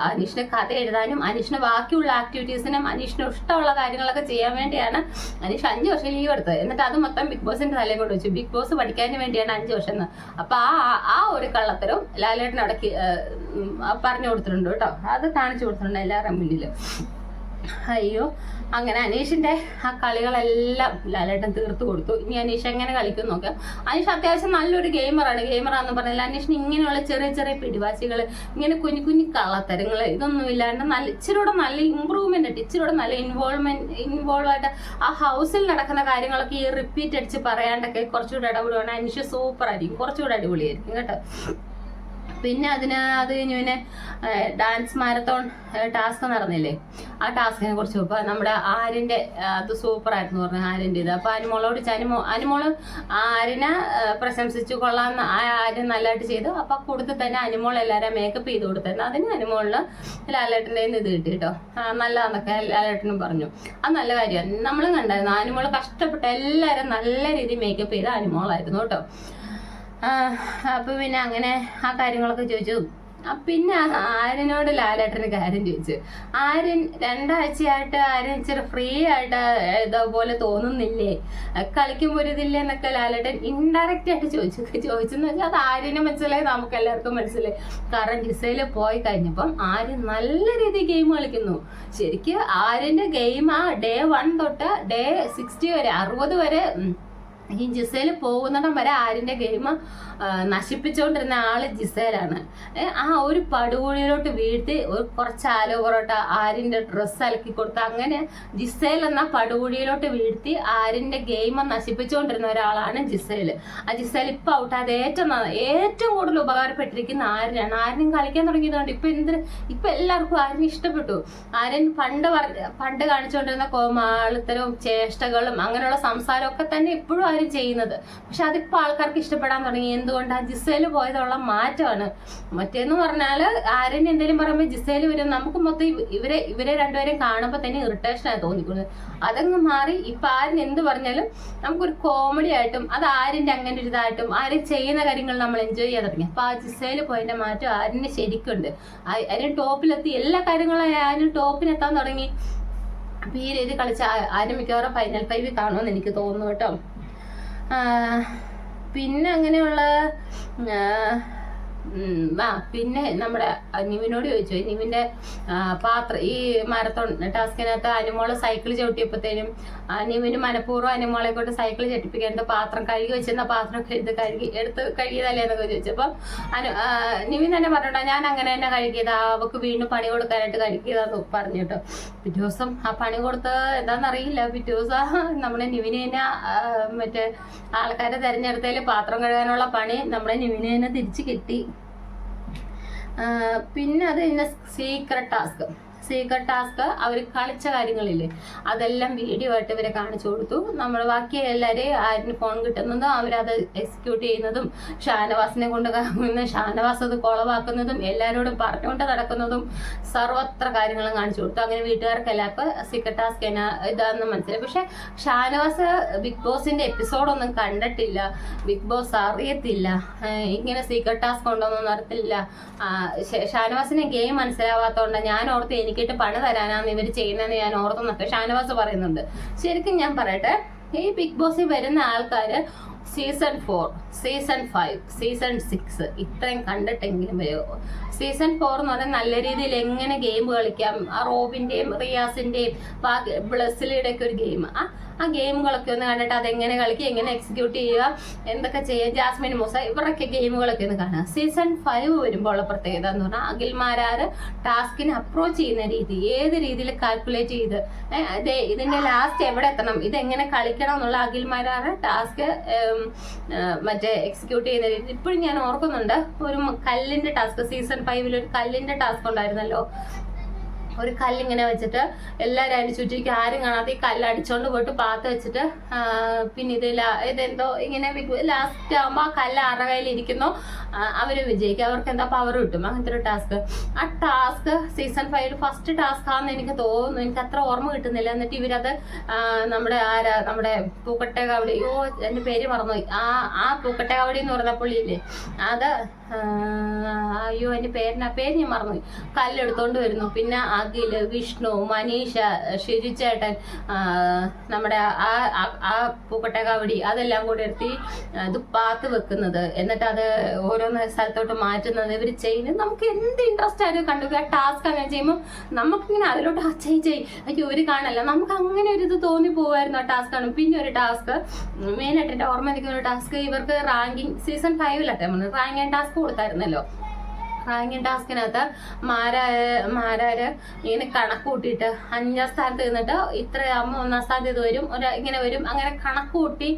അനീഷിന് കഥ എഴുതാനും അനീഷിന് ബാക്കിയുള്ള ആക്ടിവിറ്റീസിനും അനീഷിന് ഇഷ്ടമുള്ള കാര്യങ്ങളൊക്കെ ചെയ്യാൻ വേണ്ടിയാണ് അനീഷ് അഞ്ച് വർഷം ലീവ് എടുത്തത്. എന്നിട്ട് അത് മൊത്തം ബിഗ് ബോസിന്റെ തലയിൽ കൊണ്ട് വെച്ചു. ബിഗ് ബോസ് പഠിക്കാൻ വേണ്ടിയാണ് അഞ്ച് വർഷം അപ്പൊ ആ ആ- ഒരു കള്ളത്തരം ലാലേട്ടൻ അവിടെ കി- ഏഹ് ഉം ആ പറഞ്ഞു കൊടുത്തിട്ടുണ്ട് കേട്ടോ. അത് കാണിച്ചു കൊടുത്തിട്ടുണ്ട് എല്ലാവരുടെ മുന്നിൽ അയ്യോ അങ്ങനെ അനീഷിന്റെ ആ കളികളെല്ലാം ലാലേട്ടൻ തീർത്തു കൊടുത്തു. ഇനി അനീഷ് എങ്ങനെ കളിക്കും നോക്കാം. അനീഷ് അത്യാവശ്യം നല്ലൊരു ഗെയിമറാണ്. ഗെയിമറാന്ന് പറഞ്ഞാൽ അനീഷിന് ഇങ്ങനെയുള്ള ചെറിയ ചെറിയ പിടിവാശികൾ ഇങ്ങനെ കുഞ്ഞു കുഞ്ഞു കള്ളത്തരങ്ങൾ ഇതൊന്നും ഇല്ലാണ്ട് നല്ല ഇച്ചിരി കൂടെ നല്ല ഇമ്പ്രൂവ്മെന്റ് ആയിട്ട് ഇച്ചിരി കൂടെ നല്ല ഇൻവോൾവ്മെന്റ് ഇൻവോൾവ് ആയിട്ട് ആ ഹൗസിൽ നടക്കുന്ന കാര്യങ്ങളൊക്കെ ഈ റിപ്പീറ്റ് അടിച്ച് പറയാണ്ടൊക്കെ കുറച്ചുകൂടെ ഇടപെടുവാണെങ്കിൽ അനീഷ് സൂപ്പർ ആയിരിക്കും. കുറച്ചുകൂടെ അടിപൊളിയായിരിക്കും കേട്ടോ. പിന്നെ അതിന് അത് കഴിഞ്ഞ് പിന്നെ ഡാൻസ് മാരത്തോൺ ടാസ്ക് നടന്നില്ലേ? ആ ടാസ്കിനെ കുറിച്ച് ഇപ്പൊ നമ്മുടെ ആരിന്റെ അത് സൂപ്പർ ആയിരുന്നു പറഞ്ഞു ആരിന്റെ ഇത്. അപ്പൊ അനുമോളോട് അനുമോ അനുമോൾ ആര്യനെ പ്രശംസിച്ചു കൊള്ളാന്ന് ആ ആര്യൻ നല്ലതായിട്ട് ചെയ്തു. അപ്പൊ കൂടുതൽ തന്നെ അനുമോൾ എല്ലാവരും മേക്കപ്പ് ചെയ്ത് കൊടുത്തായിരുന്നു അതിന് അനുമോളിന് ലാലേട്ടന്റെ ഇത് കിട്ടി കേട്ടോ. നല്ലതാന്നൊക്കെ ലാലേട്ടനും പറഞ്ഞു. അത് നല്ല കാര്യമാണ്. നമ്മളും കണ്ടായിരുന്നു. അനുമോൾ കഷ്ടപ്പെട്ട് എല്ലാവരും നല്ല രീതിയിൽ മേക്കപ്പ് ചെയ്ത അനുമോളായിരുന്നു കേട്ടോ. ആ, അപ്പൊ പിന്നെ അങ്ങനെ ആ കാര്യങ്ങളൊക്കെ ചോദിച്ചു. പിന്നെ ആര്യനോട് ലാലേട്ടന് കാര്യം ചോദിച്ചു. ആര്യൻ രണ്ടാഴ്ചയായിട്ട് ആര്യൻ ഇച്ചിരി ഫ്രീ ആയിട്ട് ഇതുപോലെ തോന്നുന്നില്ലേ? കളിക്കുമ്പോൾ ഒരു ഇതില്ലേ എന്നൊക്കെ ലാലേട്ടൻ ഇൻഡയറക്റ്റ് ആയിട്ട് ചോദിച്ചു. ചോദിച്ചെന്ന് വെച്ചാൽ അത് ആര്യനെ മനസ്സിലായി നമുക്ക് എല്ലാവർക്കും മനസ്സിലായി. കാരണം ജിസയിൽ പോയി കഴിഞ്ഞപ്പം ആര്യൻ നല്ല രീതിയിൽ ഗെയിം കളിക്കുന്നു. ശരിക്ക് ആര്യന്റെ ഗെയിം ആ ഡേ വൺ തൊട്ട് ഡേ സിക്സ്റ്റി വരെ അറുപത് വരെ ഈ ജിസയിൽ പോകുന്നിടം വരെ ആരിന്റെ ഗെയിം നശിപ്പിച്ചുകൊണ്ടിരുന്ന ആൾ ജിസേലാണ്. ആ ഒരു പടുകുഴിയിലോട്ട് വീഴ്ത്തി കുറച്ച് ആലോ പൊറോട്ട ആരിന്റെ ഡ്രസ്സ് അലക്കി കൊടുത്ത അങ്ങനെ ജിസേൽ എന്ന പടുകുഴിയിലോട്ട് വീഴ്ത്തി ആരിന്റെ ഗെയിം നശിപ്പിച്ചുകൊണ്ടിരുന്ന ഒരാളാണ് ജിസേൽ. ആ ജിസേൽ ഇപ്പൊ ഔട്ട് അത് ഏറ്റവും ഏറ്റവും കൂടുതൽ ഉപകാരപ്പെട്ടിരിക്കുന്ന ആര്യനാണ്. ആരനും കളിക്കാൻ തുടങ്ങിയതുകൊണ്ട് ഇപ്പൊ എന്ത് ഇപ്പൊ എല്ലാവർക്കും ആരും ഇഷ്ടപ്പെട്ടു. ആര്യൻ പണ്ട് പണ്ട് കാണിച്ചുകൊണ്ടിരുന്ന കോമാളിത്തരവും ചേഷ്ടകളും അങ്ങനെയുള്ള സംസാരമൊക്കെ തന്നെ ഇപ്പോഴും ആരും ചെയ്യുന്നത്. പക്ഷെ അതിപ്പോ ആൾക്കാർക്ക് ഇഷ്ടപ്പെടാൻ തുടങ്ങി. എന്തുകൊണ്ടാ ജിസേൽ പോയതുള്ള മാറ്റമാണ്. മറ്റേന്ന് പറഞ്ഞാൽ ആര്യൻ എന്തെങ്കിലും പറയുമ്പോൾ ജിസേൽ വരും. നമുക്ക് മൊത്തം ഇവ- ഇവരെ ഇവരെ രണ്ടുപേരെയും കാണുമ്പോൾ തന്നെ ഇറിറ്റേഷനാണ് തോന്നിക്കുന്നത്. അതങ്ങ് മാറി ഇപ്പൊ ആരും എന്ത് പറഞ്ഞാലും നമുക്കൊരു കോമഡി ആയിട്ടും അത് ആരിന്റെ അങ്ങനെ ഒരു ഇതായിട്ടും ആര് ചെയ്യുന്ന കാര്യങ്ങൾ നമ്മൾ എൻജോയ് ചെയ്യാൻ തുടങ്ങി. അപ്പൊ ആ ജിസേൽ പോയതിന്റെ മാറ്റം ആരിന് ശരിക്കുണ്ട്. ആരും ടോപ്പിലെത്തി. എല്ലാ കാര്യങ്ങളും ആരും ടോപ്പിനെത്താൻ തുടങ്ങി. അപ്പൊ ഈ രീതി കളിച്ച ആരും മിക്കവാറും ഫൈനൽ ഫൈവ് കാണുമെന്ന് എനിക്ക് തോന്നുന്നു കേട്ടോ. പിന്നെ അങ്ങനെയുള്ള പിന്നെ നമ്മുടെ നിവിനോട് ചോദിച്ചു. നിവിന്റെ പാത്രം ഈ മാരത്തോൺ ടാസ്കിനകത്ത് അനുമോൾ സൈക്കിൾ ചവിട്ടിയപ്പോഴത്തേനും നിവിന് മനഃപൂർവം അനുമോളെ കൊണ്ട് സൈക്കിൾ ചട്ടിപ്പിക്കേണ്ട പാത്രം കഴുകി വെച്ചിരുന്ന പാത്രം എടുത്ത് കഴുകി എടുത്ത് കഴുകിയതല്ലേ എന്നൊക്കെ ചോദിച്ചപ്പം അനു ആ, നിവിൻ തന്നെ പറഞ്ഞോ ഞാൻ അങ്ങനെ തന്നെ കഴുകിയതാ അവക്ക് വീണ്ടും പണി കൊടുക്കാനായിട്ട് കഴുകിയതാന്ന് പറഞ്ഞു പിറ്റേ ദിവസം ആ പണി കൊടുത്ത് എന്താണെന്നറിയില്ല പിറ്റേ ദിവസം നമ്മുടെ നിവിന് തന്നെ മറ്റേ ആൾക്കാരെ തെരഞ്ഞെടുത്തതിൽ പാത്രം കഴുകാനുള്ള പണി നമ്മുടെ നിവിനെ തന്നെ തിരിച്ചു കിട്ടി. പിന്നെ അത് കഴിഞ്ഞ സീക്രട്ട് ടാസ്ക് സീക്രട്ട് ടാസ്ക് അവർ കളിച്ച കാര്യങ്ങളില്ലേ? അതെല്ലാം വീഡിയോ ആയിട്ട് ഇവരെ കാണിച്ചു കൊടുത്തു. നമ്മൾ ബാക്കി എല്ലാവരെയും ആരും ഫോൺ കിട്ടുന്നതും അവരത് എക്സിക്യൂട്ട് ചെയ്യുന്നതും ഷാനവാസിനെ കൊണ്ട് ഷാനവാസ് അത് കുളവാക്കുന്നതും എല്ലാവരോടും പറഞ്ഞുകൊണ്ട് നടക്കുന്നതും സർവത്ര കാര്യങ്ങളും കാണിച്ചു കൊടുത്തു. അങ്ങനെ വീട്ടുകാർക്ക് എല്ലാവർക്കും സീക്രട്ട് ടാസ്ക് എന്നാ ഇതാണെന്ന് മനസ്സിലായി. പക്ഷെ ഷാനവാസ് ബിഗ് ബോസിന്റെ എപ്പിസോഡൊന്നും കണ്ടിട്ടില്ല. ബിഗ് ബോസ് അറിയത്തില്ല. ഇങ്ങനെ സീക്രട്ട് ടാസ്ക് ഉണ്ടോന്നൊന്നും അറിയത്തില്ല. ഷാനവാസിന് ഗെയിം മനസ്സിലാവാത്തതുകൊണ്ട് ഞാൻ ഓർത്ത് എനിക്കിട്ട് പണി തരാനാണ് ഇവർ ചെയ്യുന്നതെന്ന് ഞാൻ ഓർത്തെന്നൊക്കെ ഷാനവാസ് പറയുന്നുണ്ട്. ശരിക്കും ഞാൻ പറയട്ടെ ഈ ബിഗ് ബോസിൽ വരുന്ന ആൾക്കാര് season four season five season six ഇത്രയും കണ്ടിട്ടെങ്കിലും സീസൺ ഫോർ എന്ന് പറഞ്ഞാൽ നല്ല രീതിയിൽ എങ്ങനെ ഗെയിം കളിക്കാം? ആ റോബിന്റെയും റിയാസിന്റെയും ബ്ലസ്സിലിയുടെ ഒക്കെ ഒരു ഗെയിം ആ ആ ഗെയിമുകളൊക്കെ ഒന്ന് കണ്ടിട്ട് അതെങ്ങനെ കളിക്കുക എങ്ങനെ എക്സിക്യൂട്ട് ചെയ്യുക എന്തൊക്കെ ചെയ്യുക ജാസ്മിൻ മൂസ ഇവരൊക്കെ ഗെയിമുകളൊക്കെ ഒന്ന് കാണുക. സീസൺ ഫൈവ് വരുമ്പോൾ ഉള്ള പ്രത്യേകത എന്ന് പറഞ്ഞാൽ അഖിൽമാരാറ് ടാസ്കിനെ അപ്രോച്ച് ചെയ്യുന്ന രീതി ഏത് രീതിയിൽ കാൽക്കുലേറ്റ് ചെയ്ത് ഇതിന്റെ ലാസ്റ്റ് എവിടെ എത്തണം ഇതെങ്ങനെ കളിക്കണം എന്നുള്ള അഖിൽമാരാറ് ടാസ്ക് മറ്റേ എക്സിക്യൂട്ട് ചെയ്യുന്ന രീതി. ഇപ്പോഴും ഞാൻ ഓർക്കുന്നുണ്ട് ഒരു കല്ലിന്റെ ടാസ്ക് സീസൺ ഫൈവിൽ ഒരു കല്ലിന്റെ ടാസ്ക് ഉണ്ടായിരുന്നല്ലോ. ഒരു കല്ലിങ്ങനെ വെച്ചിട്ട് എല്ലാവരും അതിന് ചുറ്റിക്ക് ആരും കാണാതെ ഈ കല്ല് അടിച്ചോണ്ട് പോയിട്ട് പാത്ത് വെച്ചിട്ട് പിന്നെ ഇത് ഇതെന്തോ ഇങ്ങനെ ലാസ്റ്റ് ആകുമ്പോൾ ആ കല്ല് ആരുടെ കയ്യിൽ ഇരിക്കുന്നോ അവർ വിജയിക്കും. അവർക്ക് എന്താ പവർ കിട്ടും? അങ്ങനത്തെ ഒരു ടാസ്ക് ആ ടാസ്ക് സീസൺ ഫൈവിൽ ഫസ്റ്റ് ടാസ്ക് ആണെന്ന് എനിക്ക് തോന്നുന്നു. എനിക്ക് അത്ര ഓർമ്മ കിട്ടുന്നില്ല. എന്നിട്ട് ഇവരത് നമ്മുടെ ആരാ നമ്മുടെ പൂക്കട്ടെ കവടി ഓ എന്റെ പേര് മറന്നുപോയി. ആ ആ പൂക്കട്ടെ കവടി എന്ന് പറഞ്ഞ പുള്ളിയില്ലേ അത് അയ്യോ എന്റെ പേരിനാ പേര് ഞാൻ മറന്നു കല്ലെടുത്തോണ്ട് വരുന്നു. പിന്നെ അഖിൽ വിഷ്ണു മനീഷ ഷിരിച്ചേട്ടൻ നമ്മുടെ ആ ആ- പൂക്കട്ട കവടി അതെല്ലാം കൂടി എടുത്തി ഇത് പാത്ത് വെക്കുന്നത്. എന്നിട്ട് അത് ഓരോന്ന് സ്ഥലത്തോട്ട് മാറ്റുന്നത്. ഇവർ ചെയ്യുന്നത് നമുക്ക് എന്ത് ഇൻട്രസ്റ്റ് ആയാലും കണ്ടു. ആ ടാസ്ക് അങ്ങനെ ചെയ്യുമ്പോൾ നമുക്കിങ്ങനെ അതിലോട്ട് ചെയ് ചെയ് അയ്യോ ഒരു കാണല്ല. നമുക്ക് അങ്ങനെ ഒരു ഇത് തോന്നി പോവായിരുന്നു ആ ടാസ്ക് ആണ് പിന്നെ ഒരു ടാസ്ക് മെയിനായിട്ട് എന്റെ ഓർമ്മ നിൽക്കുന്ന ഒരു ടാസ്ക് ഇവർക്ക് റാങ്കിങ് സീസൺ ഫൈവിലട്ടെ റാങ്കിങ് ടാസ്ക് കൊടുത്തായിരുന്നല്ലോ. റാങ്കിങ് ടാസ്കിനകത്ത് മാരായ മാരാര് ഇങ്ങനെ കണക്ക് കൂട്ടിയിട്ട് അഞ്ചാം സ്ഥാനത്ത് നിന്നിട്ട് ഇത്രയാകുമ്പോൾ ഒന്നാം സ്ഥാനത്ത് ഇത് വരും ഒരു ഇങ്ങനെ വരും അങ്ങനെ കണക്ക് കൂട്ടി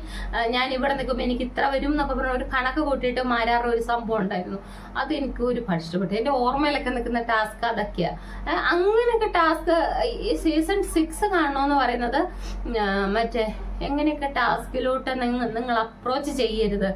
ഞാൻ ഇവിടെ നിൽക്കുമ്പോൾ എനിക്ക് ഇത്ര വരും എന്നൊക്കെ പറഞ്ഞ ഒരു കണക്ക് കൂട്ടിയിട്ട് മാരാറുടെ ഒരു സംഭവം ഉണ്ടായിരുന്നു. അത് എനിക്ക് ഒരു ഇഷ്ടപ്പെട്ടു എന്റെ ഓർമ്മയിലൊക്കെ നിൽക്കുന്ന ടാസ്ക് അതൊക്കെയാണ് അങ്ങനെയൊക്കെ ടാസ്ക് സീസൺ സിക്സ് കാണണമെന്ന് പറയുന്നത് മറ്റേ എങ്ങനെയൊക്കെ ടാസ്കിലോട്ട് നിങ്ങൾ നിങ്ങൾ അപ്രോച്ച് ചെയ്യരുത്?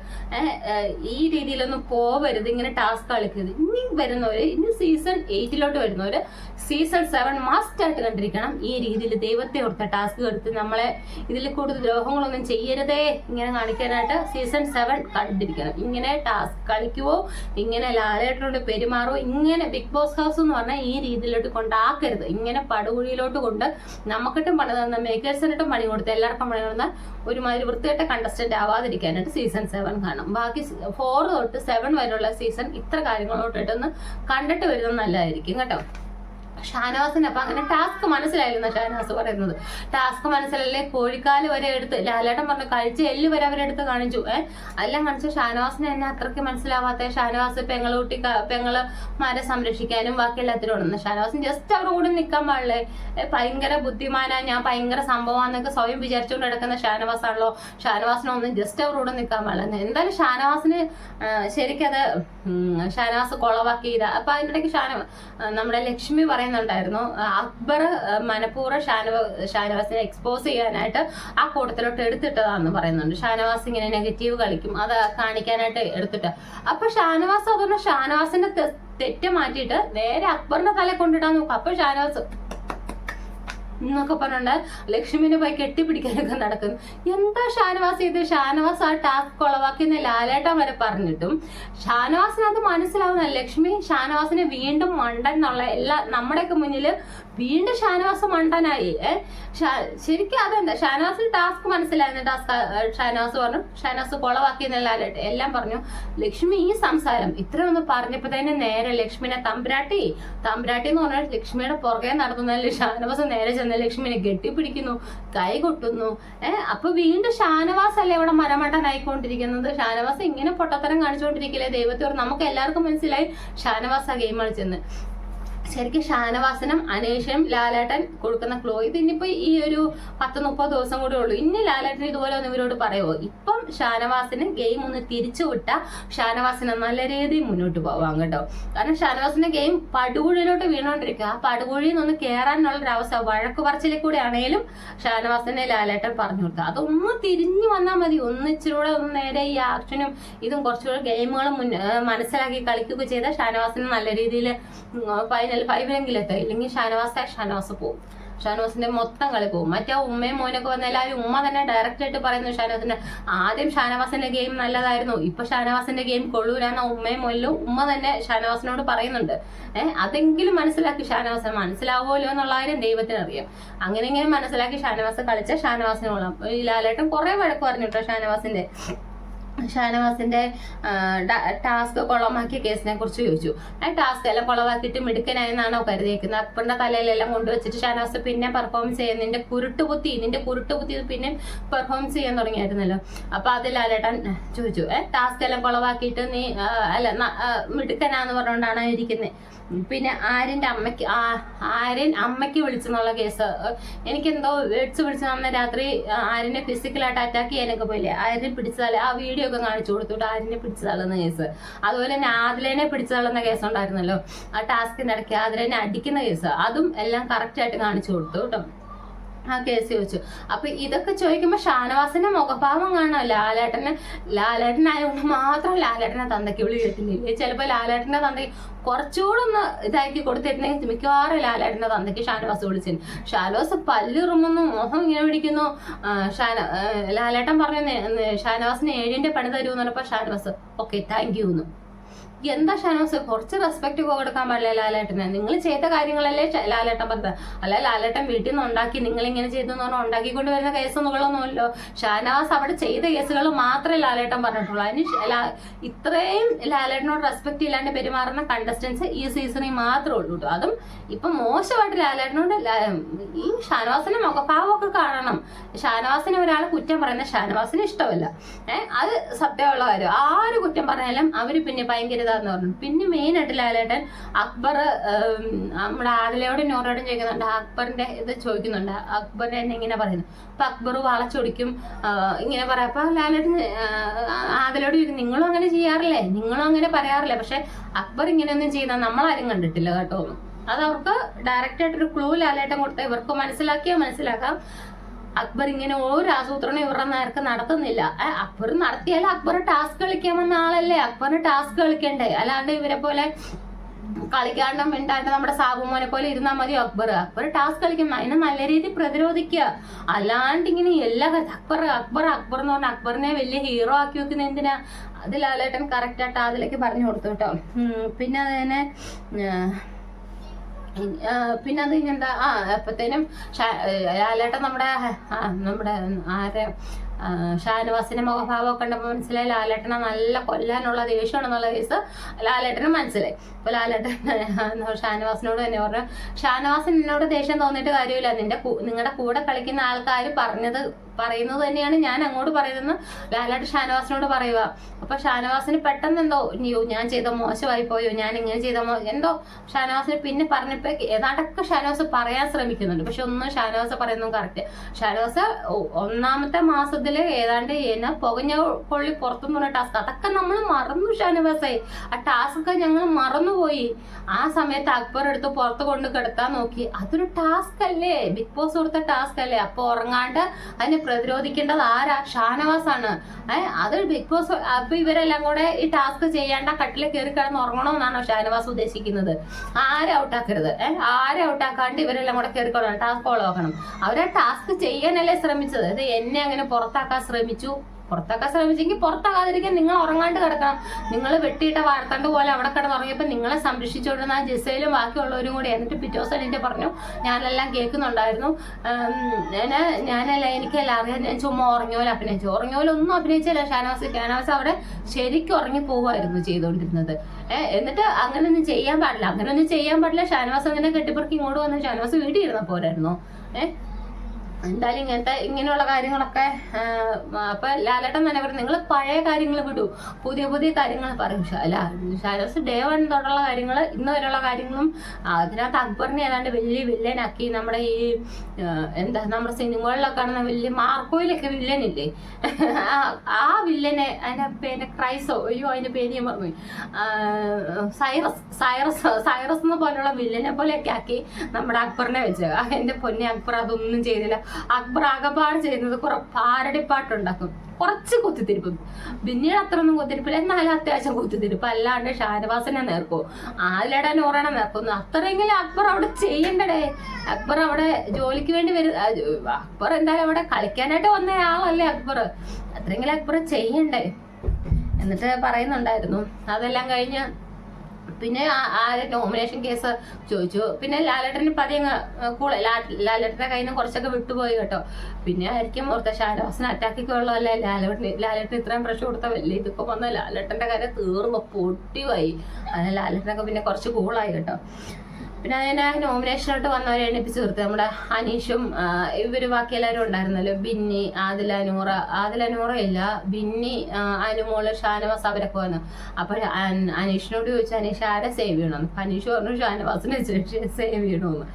ഈ രീതിയിലൊന്നും പോവരുത് ഇങ്ങനെ ടാസ്ക് കളിക്കരുത്. ഇനി വരുന്നവര് ഇനി സീസൺ എയ്റ്റിലോട്ട് വരുന്നവര് സീസൺ സെവൻ മസ്റ്റ് ആയിട്ട് കണ്ടിരിക്കണം. ഈ രീതിയിൽ ദൈവത്തെ ഓർത്ത ടാസ്ക് എടുത്ത് നമ്മളെ ഇതിൽ കൂടുതൽ ദ്രോഹങ്ങളൊന്നും ചെയ്യരുതേ. ഇങ്ങനെ കാണിക്കാനായിട്ട് സീസൺ സെവൻ കണ്ടിരിക്കണം. ഇങ്ങനെ ടാസ്ക് കളിക്കുവോ ഇങ്ങനെ ലാലേട്ടനോട് പെരുമാറുവോ ഇങ്ങനെ ബിഗ് ബോസ് ഹൗസ് എന്ന് പറഞ്ഞാൽ ഈ രീതിയിലോട്ട് കൊണ്ടാക്കരുത്. ഇങ്ങനെ പടുകുഴിയിലോട്ട് കൊണ്ട് നമുക്കിട്ടും പണി തന്ന മേക്കേഴ്സിനിട്ടും പണി കൊടുത്ത് എല്ലാവർക്കും പണി തന്ന ഒരുമാതിരി വൃത്തികെട്ട കണ്ടസ്റ്റന്റ് ആവാതിരിക്കാനായിട്ട് സീസൺ സെവൻ കാണും ബാക്കി ഫോർ തൊട്ട് സെവൻ വരെയുള്ള സീസൺ ഇത്ര കാര്യങ്ങളോട്ടിട്ടൊന്ന് കണ്ടിട്ട് വരുന്നത് നല്ലതായിരിക്കും കേട്ടോ. ഷാനവാസിന് അപ്പൊ അങ്ങനെ ടാസ്ക് മനസ്സിലായിരുന്നു ഷാനവാസ് പറയുന്നത്. ടാസ്ക് മനസ്സിലല്ലേ കോഴിക്കാൽ വരെ എടുത്ത് ലാലേട്ടൻ പറഞ്ഞു കഴിച്ച് എല്ല് വരെ അവരെടുത്ത് കാണിച്ചു. ഏഹ് എല്ലാം കാണിച്ചു ഷാനവാസിന് എന്നെ അത്രയ്ക്ക് മനസ്സിലാവാത്ത ഷാനവാസ് പെങ്ങളൂട്ടി പെങ്ങളുമാരെ സംരക്ഷിക്കാനും ബാക്കി എല്ലാത്തിനും ഉണ്ടെന്ന് ഷാനവാസിന് ജസ്റ്റ് അവരുടെ കൂടെ നിൽക്കാൻ പാടില്ലേ? ഭയങ്കര ബുദ്ധിമാനാ ഞാൻ ഭയങ്കര സംഭവമാന്നൊക്കെ സ്വയം വിചാരിച്ചുകൊണ്ട് നടക്കുന്ന ഷാനവാസ് ആണല്ലോ ഷാനവാസിനൊന്നും ജസ്റ്റ് അവരോട് നിൽക്കാൻ പാടില്ല. എന്തായാലും ഷാനവാസിന് ശരിക്കത് ഷാനവാസ് കൊളവാക്കിയതാ അപ്പൊ അതിനിടയ്ക്ക് ഷാന നമ്മുടെ ലക്ഷ്മി പറയുന്നുണ്ടായിരുന്നു അക്ബർ മനഃപൂർവം ഷാനവ ഷാനവാസിനെ എക്സ്പോസ് ചെയ്യാനായിട്ട് ആ കൂട്ടത്തിലോട്ട് എടുത്തിട്ടതാന്ന് പറയുന്നുണ്ട്. ഷാനവാസ് ഇങ്ങനെ നെഗറ്റീവ് കളിക്കും അത് കാണിക്കാനായിട്ട് എടുത്തിട്ട്. അപ്പൊ ഷാനവാസ് അതുകൊണ്ട് ഷാനവാസിന്റെ തെറ്റ് മാറ്റിയിട്ട് നേരെ അക്ബറിന്റെ തല കൊണ്ടിടാൻ നോക്കും. അപ്പൊ ഷാനവാസ് എന്നൊക്കെ പറഞ്ഞുകൊണ്ട് ലക്ഷ്മിനെ പോയി കെട്ടിപ്പിടിക്കാനൊക്കെ നടക്കുന്നു. എന്താ ഷാനവാസ് ചെയ്ത് ഷാനവാസ് ആ ടാസ്ക് ഉളവാക്കിയെന്ന് ലാലേട്ടൻ വരെ പറഞ്ഞിട്ടും ഷാനവാസിനത് മനസ്സിലാവുന്ന ലക്ഷ്മി ഷാനവാസിനെ വീണ്ടും മണ്ടൻ എന്നുള്ള എല്ലാ നമ്മുടെയൊക്കെ മുന്നിൽ വീണ്ടും ഷാനവാസ് മണ്ടനായി. ശരിക്കും അതെന്താ? ഷാനവാസിന് ടാസ്ക് മനസ്സിലായിരുന്നു ടാസ്ക് ഷാനവാസ് പറഞ്ഞു ഷാനവാസ് കൊളവാക്കി എന്നല്ലാലട്ടെ എല്ലാം പറഞ്ഞു. ലക്ഷ്മി ഈ സംസാരം ഇത്ര ഒന്ന് പറഞ്ഞപ്പോ തന്നെ നേരെ ലക്ഷ്മിനെ തമ്പ്രാട്ടി. തമ്പ്രാട്ടി എന്ന് പറഞ്ഞാൽ ലക്ഷ്മിയുടെ പുറകെ നടത്തുന്നതിൽ ഷാനവാസ് നേരെ ചെന്ന് ലക്ഷ്മിനെ കെട്ടിപ്പിടിക്കുന്നു കൈ കൊട്ടുന്നു. ഏഹ് അപ്പൊ വീണ്ടും ഷാനവാസ് അല്ലേ ഇവിടെ മരമണ്ടനായിക്കൊണ്ടിരിക്കുന്നത്? ഷാനവാസ് ഇങ്ങനെ പൊട്ടത്തരം കാണിച്ചുകൊണ്ടിരിക്കില്ലേ ദൈവത്തോട് നമുക്ക് എല്ലാവർക്കും മനസ്സിലായി ഷാനവാസ് ആ ഗെയിം കളിച്ചെന്ന്. ശരിക്കും ഷാനവാസനം അനേഷനും ലാലേട്ടൻ കൊടുക്കുന്ന ക്ലോ ഇത് ഇനിയിപ്പോ ഈ ഒരു പത്ത് മുപ്പത് ദിവസം കൂടെ ഉള്ളൂ. ഇനി ലാലേട്ടൻ ഇതുപോലെ ഒന്ന് ഇവരോട് പറയുമോ ഇപ്പം ഷാനവാസിന് ഗെയിം ഒന്ന് തിരിച്ചു വിട്ട ഷാനവാസന നല്ല രീതിയിൽ മുന്നോട്ട് പോവാം കേട്ടോ. കാരണം ഷാനവാസിന്റെ ഗെയിം പടുകുഴിയിലോട്ട് വീണോണ്ടിരിക്കുക. ആ പടുകുഴിയിൽ നിന്ന് കയറാനുള്ള ഒരു അവസ്ഥ വഴക്ക് പറച്ചിലെ കൂടെ ആണെങ്കിലും ഷാനവാസിനെ ലാലേട്ടൻ പറഞ്ഞു കൊടുക്കുക. അതൊന്ന് തിരിഞ്ഞു വന്നാൽ മതി. ഒന്നിച്ചിലൂടെ ഒന്ന് നേരെ ഈ ആക്ഷനും ഇതും കുറച്ചുകൂടെ ഗെയിമുകളും മനസ്സിലാക്കി കളിക്കുകയൊക്കെ ചെയ്താൽ ഷാനവാസിന് നല്ല രീതിയിൽ ഫൈനൽ ഫൈവിലെങ്കിലും എത്തുക ഇല്ലെങ്കിൽ ഷാനവാസ് ഷാനവാസ് പോകും ഷാനവാസിന്റെ മൊത്തം കളി പോകും മറ്റേ ഉമ്മയും മോനൊക്കെ വന്ന എല്ലാവരും ഉമ്മ തന്നെ ഡയറക്റ്റ് ആയിട്ട് പറയുന്നു ഷാനവാസിന്റെ ആദ്യം ഷാനവാസിന്റെ ഗെയിം നല്ലതായിരുന്നു ഇപ്പൊ ഷാനവാസിന്റെ ഗെയിം കൊള്ളൂരാന്ന ഉമ്മയും മോനിലും ഉമ്മ തന്നെ ഷാനവാസിനോട് പറയുന്നുണ്ട്. ഏഹ് അതെങ്കിലും മനസ്സിലാക്കി ഷാനവാസ് മനസ്സിലാവുമല്ലോ എന്നുള്ള കാര്യം ദൈവത്തിന് അറിയാം അങ്ങനെ ഇങ്ങനെ മനസ്സിലാക്കി ഷാനവാസ് കളിച്ച ഷാനവാസിനോളാം ലാലേട്ടൻ കുറെ വഴക്ക് പറഞ്ഞു കേട്ടോ ഷാനവാസിന്റെ? ഷാനവാസിന്റെ ടാസ്ക് കുളമാക്കിയ കേസിനെ കുറിച്ച് ചോദിച്ചു. ആ ടാസ്ക് എല്ലാം കുളമാക്കിയിട്ട് മിടുക്കനായെന്നാണോ കരുതിയേക്കുന്നത്? അക്ബറിന്റെ തലയിലെല്ലാം കൊണ്ടുവച്ചിട്ട് ഷാനവാസ് പിന്നെ പെർഫോമൻസ് ചെയ്യാൻ നിന്റെ കുരുട്ടുകുത്തി നിന്റെ കുരുട്ട് കുത്തി പിന്നെ പെർഫോമൻസ് ചെയ്യാൻ തുടങ്ങിയായിരുന്നല്ലോ. അപ്പൊ അത് ലാലേട്ടൻ ചോദിച്ചു ഏഹ് ടാസ്ക് എല്ലാം കൊളവാക്കിയിട്ട് നീ അല്ല മിടുക്കനാന്ന് പറഞ്ഞുകൊണ്ടാണ് ഇരിക്കുന്നത് പിന്നെ ആര്യന്റെ അമ്മയ്ക്ക് ആര്യൻ അമ്മയ്ക്ക് വിളിച്ചെന്നുള്ള കേസ് എനിക്കെന്തോ വേഡ്സ് വിളിച്ചു അന്ന് രാത്രി ആര്യനെ ഫിസിക്കലായിട്ട് അറ്റാക്ക് ചെയ്യാനൊക്കെ പോയില്ലേ? ആര്യൻ പിടിച്ചതല്ലേ ആ വീഡിയോ ഒക്കെ കാണിച്ചു കൊടുത്തു ആരിനെ പിടിച്ചു തള്ളുന്ന കേസ്. അതുപോലെ തന്നെ ആദിലേനെ പിടിച്ചു തള്ളുന്ന കേസ് ഉണ്ടായിരുന്നല്ലോ. ആ ടാസ്കിന്റെ ഇടയ്ക്ക് ആദിലേനെ അടിക്കുന്ന കേസ്. അതും എല്ലാം കറക്റ്റ് ആയിട്ട് കാണിച്ചു കൊടുത്തു കേട്ടോ. ആ കേസ് ചോദിച്ചു അപ്പൊ ഇതൊക്കെ ചോദിക്കുമ്പോ ഷാനവാസിന്റെ മുഖഭാവം കാണാം. ലാലേട്ടനെ ലാലേട്ടനായതുകൊണ്ട് മാത്രം ലാലേട്ടനെ തന്തയ്ക്ക് വിളി കേട്ടില്ലേ ചിലപ്പോ ലാലേട്ടന്റെ തന്തയ്ക്ക് കുറച്ചുകൂടെ ഒന്ന് ഇതാക്കി കൊടുത്തിരുന്നെങ്കിൽ മിക്കവാറും ലാലേട്ടന്റെ തന്തയ്ക്ക് ഷാനവാസ് വിളിച്ചു ഷാനവാസ് പല്ലിറുമുന്നു മുഖം ഇങ്ങനെ പിടിക്കുന്നു. ഷാന ലാലേട്ടൻ പറഞ്ഞു "നേ- നേ- ഷാനവാസിന് ഏഴിന്റെ പണി തരുമെന്ന് എന്ന് പറഞ്ഞപ്പോ ഷാനവാസ് ഓക്കെ താങ്ക് യു എന്ന് എന്താ ഷാനോസ് കുറച്ച് റെസ്പെക്ട് കൊടുക്കാൻ പാടില്ല ലാലേട്ടന്? നിങ്ങൾ ചെയ്ത കാര്യങ്ങളല്ലേ ലാലേട്ടൻ പറഞ്ഞത് അല്ല ലാലേട്ടൻ വീട്ടിൽ നിന്ന് ഉണ്ടാക്കി നിങ്ങൾ ഇങ്ങനെ ചെയ്തു എന്ന് പറഞ്ഞാൽ ഉണ്ടാക്കിക്കൊണ്ട് വരുന്ന കേസൊന്നുകളൊന്നുമല്ലോ ഷാനവാസ് അവിടെ ചെയ്ത കേസുകൾ മാത്രമേ ലാലേട്ടൻ പറഞ്ഞിട്ടുള്ളൂ. അതിന് ഇത്രയും ലാലേട്ടനോട് റെസ്പെക്ട് ഇല്ലാണ്ട് പെരുമാറുന്ന കണ്ടസ്റ്റൻസ് ഈ സീസണിൽ മാത്രമേ ഉള്ളൂ അതും ഇപ്പൊ മോശമായിട്ട് ലാലേട്ടനോട് ഈ ഷാനവാസിന്റെ മുഖഭാവമൊക്കെ കാണണം. ഷാനവാസിനെ ഒരാൾ കുറ്റം പറയുന്ന ഷാനവാസിന് ഇഷ്ടമല്ല. ഏഹ് അത് സത്യമുള്ള കാര്യം. ആര് കുറ്റം പറഞ്ഞാലും അവർ പിന്നെ ഭയങ്കര ഇതാന്ന് പറഞ്ഞു. പിന്നെ മെയിൻ ആയിട്ട് ലാലേട്ടൻ അക്ബർ നമ്മുടെ ആദിലയോടും നോറോടും ചോദിക്കുന്നുണ്ട്. അക്ബറിന്റെ ഇത് ചോദിക്കുന്നുണ്ട്. അക്ബർ എന്നെ ഇങ്ങനെ പറയുന്നു. അപ്പൊ അക്ബർ വളച്ചൊടിക്കും. ഇങ്ങനെ പറയാം. അപ്പൊ ലാലേട്ടൻ ആദിലോട് ചോദിക്കും നിങ്ങളും അങ്ങനെ ചെയ്യാറില്ലേ? നിങ്ങളും അങ്ങനെ പറയാറില്ലേ? പക്ഷെ അക്ബർ ഇങ്ങനെയൊന്നും ചെയ്യുന്ന നമ്മളാരും കണ്ടിട്ടില്ല കേട്ടോ. അത് അവർക്ക് ഡയറക്റ്റ് ആയിട്ടൊരു ക്ലൂ ലാലേട്ടൻ കൊടുത്ത ഇവർക്ക് മനസ്സിലാക്കിയാൽ മനസ്സിലാക്കാം. അക്ബർ ഇങ്ങനെ ഒരു ആസൂത്രണം ഇവരുടെ നേർക്ക് നടത്തുന്നില്ല. അക്ബർ നടത്തിയാൽ അക്ബർ ടാസ്ക് കളിക്കാമെന്ന ആളല്ലേ? അക്ബറിന് ടാസ്ക് കളിക്കണ്ടേ? അല്ലാണ്ട് ഇവരെ പോലെ കളിക്കാണ്ടും മിണ്ടാണ്ട് നമ്മുടെ സാബുമോനെ പോലെ ഇരുന്നാൽ മതി അക്ബർ? അക്ബർ ടാസ്ക് കളിക്കും. അതിനെ നല്ല രീതിയിൽ പ്രതിരോധിക്കുക. അല്ലാണ്ട് ഇങ്ങനെ എല്ലാ അക്ബർ അക്ബർ അക്ബർ എന്ന് പറഞ്ഞാൽ അക്ബറിനെ വലിയ ഹീറോ ആക്കി വെക്കുന്ന എന്തിനാ? അത് ലാലേട്ടൻ കറക്റ്റ് ആയിട്ട് അതിലേക്ക് പറഞ്ഞു കൊടുത്തു കേട്ടോ. പിന്നെ അതിനെ പിന്നെ അത് എന്താ ആ അപ്പത്തേനും ലാലേട്ടൻ നമ്മുടെ നമ്മുടെ ആരെ ഷാനവാസിന്റെ മുഖഭാവമൊക്കെ കണ്ടപ്പോൾ മനസ്സിലായി. ലാലേട്ടനെ നല്ല കൊല്ലാനുള്ള ദേഷ്യമാണെന്നുള്ള കേസ് ലാലേട്ടന് മനസ്സിലായി. അപ്പൊ ലാലേട്ടൻ ഷാനവാസിനോട് തന്നെ പറഞ്ഞു ഷാനവാസിന് എന്നോട് ദേഷ്യം തോന്നിയിട്ട് കാര്യമില്ല. നിന്റെ നിങ്ങളുടെ കൂടെ കളിക്കുന്ന ആൾക്കാർ പറഞ്ഞത് പറയുന്നത് തന്നെയാണ് ഞാൻ അങ്ങോട്ട് പറയുന്നത് ലാലേട്ടൻ ഷാനവാസിനോട് പറയുക അപ്പൊ ഷാനവാസിന് പെട്ടെന്ന് എന്തോ അയ്യോ ഞാൻ ചെയ്ത മോശമായി പോയോ ഞാൻ ഇങ്ങനെ ചെയ്ത മോ എന്തോ ഷാനവാസിന് പിന്നെ പറഞ്ഞപ്പോ ഏതാണ്ടൊക്കെ ഷാനവാസ് പറയാൻ ശ്രമിക്കുന്നുണ്ട്. പക്ഷെ ഒന്നും ഷാനവാസ് പറയുന്നു കറക്റ്റ് ഷാനവാസ് ഒന്നാമത്തെ മാസത്തിൽ ഏതാണ്ട് എന്നെ പുകഞ്ഞ കൊള്ളി പുറത്തുനിന്നുള്ള ടാസ്ക് അതൊക്കെ നമ്മൾ മറന്നു ഷാനവാസായി ആ ടാസ്ക് ഞങ്ങൾ മറന്നുപോയി ആ സമയത്ത് അക്ബർ എടുത്ത് പുറത്ത് കൊണ്ട് കിടത്താൻ നോക്കി. അതൊരു ടാസ്ക് അല്ലേ? ബിഗ് ബോസ് കൊടുത്ത ടാസ്ക് അല്ലേ? അപ്പൊ ഉറങ്ങാണ്ട് അതിനെ പ്രതിരോധിക്കേണ്ടത് ആരാ? ഷാനവാസ് ആണ്. അത് ബിഗ് ബോസ് അപ്പൊ ഇവരെല്ലാം കൂടെ ഈ ടാസ്ക് ചെയ്യാണ്ട് കട്ടിലെ കയറി കിടന്ന് ഉറങ്ങണമെന്നാണോ ഷാനവാസ് ഉദ്ദേശിക്കുന്നത്? ആരെ ഔട്ടാക്കരുത് ഏഹ് ആരെ ഔട്ടാക്കാണ്ട് ഇവരെല്ലാം കൂടെ കയറി ടാസ്ക് ആക്കണം. അവരെ ടാസ്ക് ചെയ്യാനല്ലേ ശ്രമിച്ചത്. ഇത് എന്നെ അങ്ങനെ പുറത്താക്കാൻ ശ്രമിച്ചു. പുറത്താക്കാൻ ശ്രമിച്ചെങ്കിൽ പുറത്താകാതിരിക്കാൻ നിങ്ങൾ ഉറങ്ങാണ്ട് കിടക്കണം. നിങ്ങൾ വെട്ടിയിട്ട വാർത്തണ്ട് പോലെ അവിടെ കിടന്ന് ഉറങ്ങിയപ്പോൾ നിങ്ങളെ സംരക്ഷിച്ചുകൊണ്ടിരുന്ന ആ ജിസയിലും ബാക്കിയുള്ളവരും കൂടി എന്നിട്ട് പിറ്റേ ദിവസം എന്റെ പറഞ്ഞു ഞാനെല്ലാം കേൾക്കുന്നുണ്ടായിരുന്നു. ഞാൻ ഞാൻ ഞാനല്ല എനിക്കല്ല അറിയാൻ ഞാൻ ചുമ്മാ ഉറങ്ങിയോലെ അഭിനയിച്ചു. ഉറങ്ങിയോലെ ഒന്നും അഭിനയിച്ചല്ല. ഷാനവാസ് ഷാനവാസ് അവിടെ ശരിക്കും ഉറങ്ങി പോവായിരുന്നു ചെയ്തുകൊണ്ടിരുന്നത്. എന്നിട്ട് അങ്ങനെയൊന്നും ചെയ്യാൻ പാടില്ല. അങ്ങനെ ഒന്നും ചെയ്യാൻ പാടില്ല. ഷാനവാസ് അങ്ങനെ കെട്ടിപ്പറക്കി ഇങ്ങോട്ട് വന്ന്. ഷാനവാസ് വീട്ടിൽ ഇരുന്ന പോരായിരുന്നു ഏഹ് എന്തായാലും ഇങ്ങനത്തെ ഇങ്ങനെയുള്ള കാര്യങ്ങളൊക്കെ അപ്പൊ ലാലേട്ടൻ തന്നെ പറയും നിങ്ങൾ പഴയ കാര്യങ്ങൾ വിടൂ. പുതിയ പുതിയ കാര്യങ്ങൾ പറയും. ഷാ- ലാ- ഷാനവാസ് ഡേ വൺ തൊട്ടുള്ള കാര്യങ്ങൾ ഇന്ന് വരെയുള്ള കാര്യങ്ങളും അതിനകത്ത് അക്ബറിനെ ഏതാണ്ട് വലിയ വില്ലനാക്കി നമ്മുടെ ഈ എന്താ നമ്മുടെ സിനിമകളിലൊക്കെ കാണുന്ന വലിയ മാർക്കോയിലൊക്കെ വില്ലനില്ലേ ആ- വില്ലനെ അതിന്റെ പേര് ക്രൈസോ അയ്യോ അതിന്റെ പേര് ഞാൻ പറഞ്ഞു സൈറസ് സൈറസ് സൈറസ് എന്ന പോലെയുള്ള വില്ലനെ പോലെയൊക്കെ ആക്കി നമ്മുടെ അക്ബറിനെ വെച്ച് എന്റെ പൊന്നെ അക്ബർ അതൊന്നും ചെയ്തില്ല. അക്ബർ ആകപ്പാട് ചെയ്യുന്നത് കുറെ പാരടിപ്പാട്ടുണ്ടാക്കും കുറച്ച് കുത്തിത്തിരിപ്പും. പിന്നീട് അത്രയൊന്നും കുത്തിരിപ്പില്ല. എന്നാലും അത്യാവശ്യം കുത്തിത്തിരിപ്പ്. അല്ലാണ്ട് ഷാനവാസിനെ നേർക്കും ആദിലയുടെ നൂറേനെ നേർക്കുന്നു അത്രയെങ്കിലും അക്ബർ അവിടെ ചെയ്യണ്ടടേ. അക്ബർ അവിടെ ജോലിക്ക് വേണ്ടി വരും അക്ബർ എന്തായാലും അവിടെ കളിക്കാനായിട്ട് വന്ന ആളല്ലേ അക്ബർ. അത്രയെങ്കിലും അക്ബർ ചെയ്യണ്ടേ? എന്നിട്ട് പറയുന്നുണ്ടായിരുന്നു. അതെല്ലാം കഴിഞ്ഞ് പിന്നെ ആരെ നോമിനേഷൻ കേസ് ചോദിച്ചു. പിന്നെ ലാലേട്ടന് പതിയെ കൂടെ ലാലേട്ടന്റെ കയ്യിൽ നിന്ന് കുറച്ചൊക്കെ വിട്ടുപോയി കേട്ടോ. പിന്നെ ആയിരിക്കും ഓർത്ത ഷാനവാസിനെ അറ്റാക്കിക്കൊള്ളല്ലേ ലാലേട്ടന് ലാലേട്ടന് ഇത്രയും പ്രഷർ കൊടുത്ത വലിയ ഇതൊക്കെ വന്ന ലാലേട്ടന്റെ കാര്യം തീർന്നു പൊട്ടിവായി അങ്ങനെ ലാലേട്ടനൊക്കെ പിന്നെ കുറച്ച് കൂളായി കേട്ടോ. പിന്നെ അതിനെ നോമിനേഷനോട്ട് വന്നവരെ എണ്ണിപ്പിച്ച് നിർത്തി നമ്മുടെ അനീഷും ഇവർ ബാക്കി എല്ലാവരും ഉണ്ടായിരുന്നല്ലോ. ബിന്നി ആദില നൂറ ആദില നൂറ ഇല്ല. ബിന്നി അനുമോൾ ഷാനവാസ് അവരൊക്കെ വന്നു. അപ്പൊ അൻ- അനീഷിനോട് ചോദിച്ചു അനീഷ് ആരെ സേവ് ചെയ്യണമെന്ന് അപ്പൊ അനീഷ് പറഞ്ഞു ഷാനവാസിനെ സേവ് ചെയ്യണമെന്ന്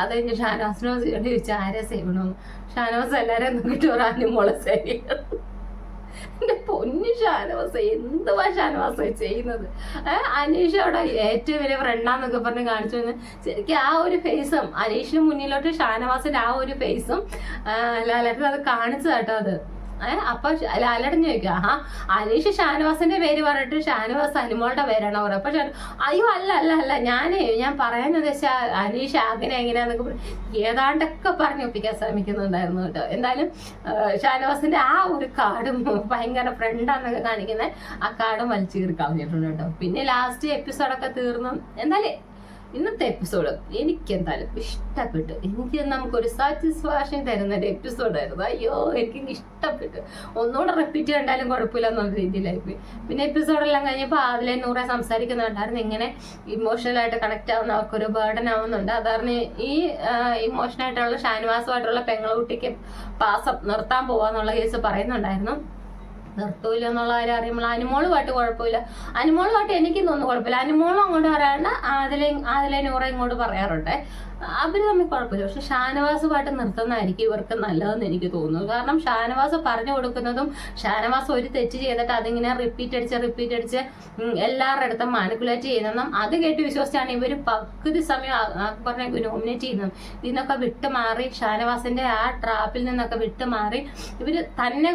അത് കഴിഞ്ഞ് ഷാനവാസിനോട് ചോദിച്ചു ആരെ സേവ് ചെയ്യണമെന്ന് ഷാനവാസ് എല്ലാവരെയും നോക്കിയിട്ട് ഒരു അനുമോളെ സേവ് ചെയ്യണം. എന്റെ പൊന്നു ഷാനവാസ എന്തുവാ ഷാനവാസ ചെയ്യുന്നത്? അനീഷ് അവിടെ ഏറ്റവും വലിയ ഫ്രണ്ടാന്നൊക്കെ പറഞ്ഞ് കാണിച്ചു തന്നെ. ശരിക്കും ആ ഒരു ഫേസും അനീഷിന് മുന്നിലോട്ട് ഷാനവാസിന്റെ ആ ഒരു ഫേസും ലാലേട്ടൻ അത് കാണിച്ചതാട്ടോ അത്. ഏഹ് അപ്പൊ ലാലേട്ടൻ ചോദിക്കുക ആഹാ അനീഷ് ഷാനവാസിന്റെ പേര് പറഞ്ഞിട്ട് ഷാനവാസ് അനുമോളുടെ പേരാണ് പറയുക. അപ്പൊ അയ്യോ അല്ല അല്ല അല്ല ഞാനേ ഞാൻ പറയാൻ ഉദ്ദേശിച്ച അനീഷ് അങ്ങനെ എങ്ങനെയാന്നൊക്കെ ഏതാണ്ടൊക്കെ പറഞ്ഞു ഒപ്പിക്കാൻ ശ്രമിക്കുന്നുണ്ടായിരുന്നു കേട്ടോ. എന്തായാലും ഷാനുവാസിന്റെ ആ ഒരു കാർഡും ഭയങ്കര ഫ്രണ്ടാന്നൊക്കെ കാണിക്കുന്ന ആ കാർഡും വലിച്ചു കീറി കേട്ടോ. പിന്നെ ലാസ്റ്റ് എപ്പിസോഡൊക്കെ തീർന്നു. എന്തായാലും ഇന്നത്തെ എപ്പിസോഡ് എനിക്ക് എന്തായാലും ഇഷ്ടപ്പെട്ടു. എനിക്ക് നമുക്കൊരു സാറ്റിസ്ഫാക്ഷൻ തരുന്ന ഒരു എപ്പിസോഡായിരുന്നു അയ്യോ എനിക്ക് ഇഷ്ടപ്പെട്ടു. ഒന്നുകൂടെ റിപ്പീറ്റ് കണ്ടാലും കുഴപ്പമില്ല എന്നുള്ള രീതിയിലായി പോയി. പിന്നെ എപ്പിസോഡെല്ലാം കഴിഞ്ഞപ്പോൾ അതിലെ നൂറെ സംസാരിക്കുന്നുണ്ടായിരുന്നു ഇങ്ങനെ ഇമോഷണലായിട്ട് കണക്ട് ആവുന്ന? അവർക്കൊരു ബേർഡൻ ആവുന്നുണ്ട്. അതാണ് ഈ ഇമോഷണലായിട്ടുള്ള ഷാനിവാസമായിട്ടുള്ള പെങ്ങളുട്ടിക്ക് പാസം നിർത്താൻ പോവാന്നുള്ള കേസ് പറയുന്നുണ്ടായിരുന്നു. നിർത്തൂല എന്നുള്ള കാര്യം അറിയുമ്പോൾ അനുമോൾ പാട്ട് കുഴപ്പമില്ല. അനുമോളുമായിട്ട് എനിക്ക് തോന്നുന്നു കുഴപ്പമില്ല. അനുമോളും അങ്ങോട്ട് പറയാണ്ട് അതിലെ അതിലെ നൂറ ഇങ്ങോട്ട് പറയാറുണ്ട്. അവർ തമ്മിൽ കുഴപ്പമില്ല. പക്ഷെ ഷാനവാസ് പാട്ട് നിർത്തുന്നതായിരിക്കും ഇവർക്ക് നല്ലതെന്ന് എനിക്ക് തോന്നുന്നു. കാരണം ഷാനവാസ് പറഞ്ഞു കൊടുക്കുന്നതും ഷാനവാസ് ഒരു തെറ്റ് ചെയ്തിട്ട് അതിങ്ങനെ റിപ്പീറ്റ് അടിച്ച് റിപ്പീറ്റ് അടിച്ച് എല്ലാവരുടെ അടുത്തും മാനിപ്പുലേറ്റ് ചെയ്യുന്നതും അത് കേട്ട് വിശ്വസിച്ചാണ് ഇവർ പകുതി സമയം പറഞ്ഞ നോമിനേറ്റ് ചെയ്യുന്നതും. ഇതിനൊക്കെ വിട്ടുമാറി ഷാനവാസിന്റെ ആ ട്രാപ്പിൽ നിന്നൊക്കെ വിട്ടുമാറി ഇവർ തന്നെ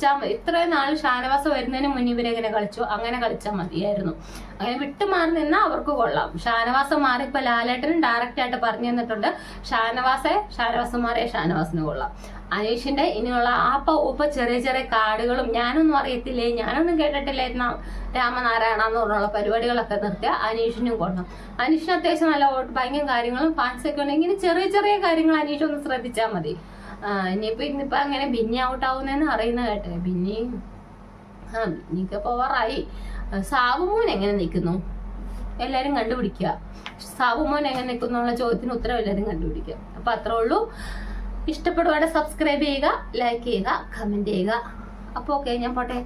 കളിച്ചാൽ ഇത്രയും നാൾ ഷാനവാസ് വരുന്നതിന് മുന്നേ ഇവരെങ്ങനെ കളിച്ചു. അങ്ങനെ കളിച്ചാൽ മതിയായിരുന്നു. അങ്ങനെ വിട്ടുമാറി നിന്നാൽ അവർക്ക് കൊള്ളാം. ഷാനവാസം മാറി ഇപ്പൊ ലാലേട്ടനും ഡയറക്റ്റ് ആയിട്ട് പറഞ്ഞു തന്നിട്ടുണ്ട്. ഷാനവാസെ ഷാനവാസം മാറിയ ഷാനവാസിന് കൊള്ളാം. അനീഷിന്റെ ഇനിയുള്ള ആപ്പ ഉപ്പ ചെറിയ ചെറിയ കാർഡുകളും ഞാനൊന്നും അറിയത്തില്ലേ? ഞാനൊന്നും കേട്ടിട്ടില്ലായിരുന്ന രാമനാരായണ എന്ന് പറഞ്ഞുള്ള പരിപാടികളൊക്കെ നിർത്തിയ അനീഷിനും കൊള്ളാം. അനീഷിന് അത്യാവശ്യം നല്ല ബാങ്കും കാര്യങ്ങളും ഫാൻസൊക്കെ ഉണ്ടെങ്കിൽ ഇങ്ങനെ ചെറിയ ചെറിയ കാര്യങ്ങൾ അനീഷ് ഒന്ന് ശ്രദ്ധിച്ചാൽ മതി. ഇനിയിപ്പോ ഇന്നിപ്പോ അങ്ങനെ ബിന്നി ഔട്ട് ആവുന്നെന്ന് അറിയുന്ന കേട്ടെ. ബിന്നി ആ ബിന്നിക്ക് പോവാറായി സാബുമോൻ എങ്ങനെ നിൽക്കുന്നു എല്ലാരും കണ്ടുപിടിക്കുക സാബുമോൻ എങ്ങനെ നിൽക്കുന്നു എന്നുള്ള ചോദ്യത്തിന് ഉത്തരം എല്ലാരും കണ്ടുപിടിക്കുക അപ്പൊ അത്രേ ഉള്ളൂ. ഇഷ്ടപ്പെടുവാണെങ്കിൽ സബ്സ്ക്രൈബ് ചെയ്യുക ലൈക്ക് ചെയ്യുക കമന്റ് ചെയ്യുക. അപ്പോൾ ഓക്കെ ഞാൻ പോട്ടെ.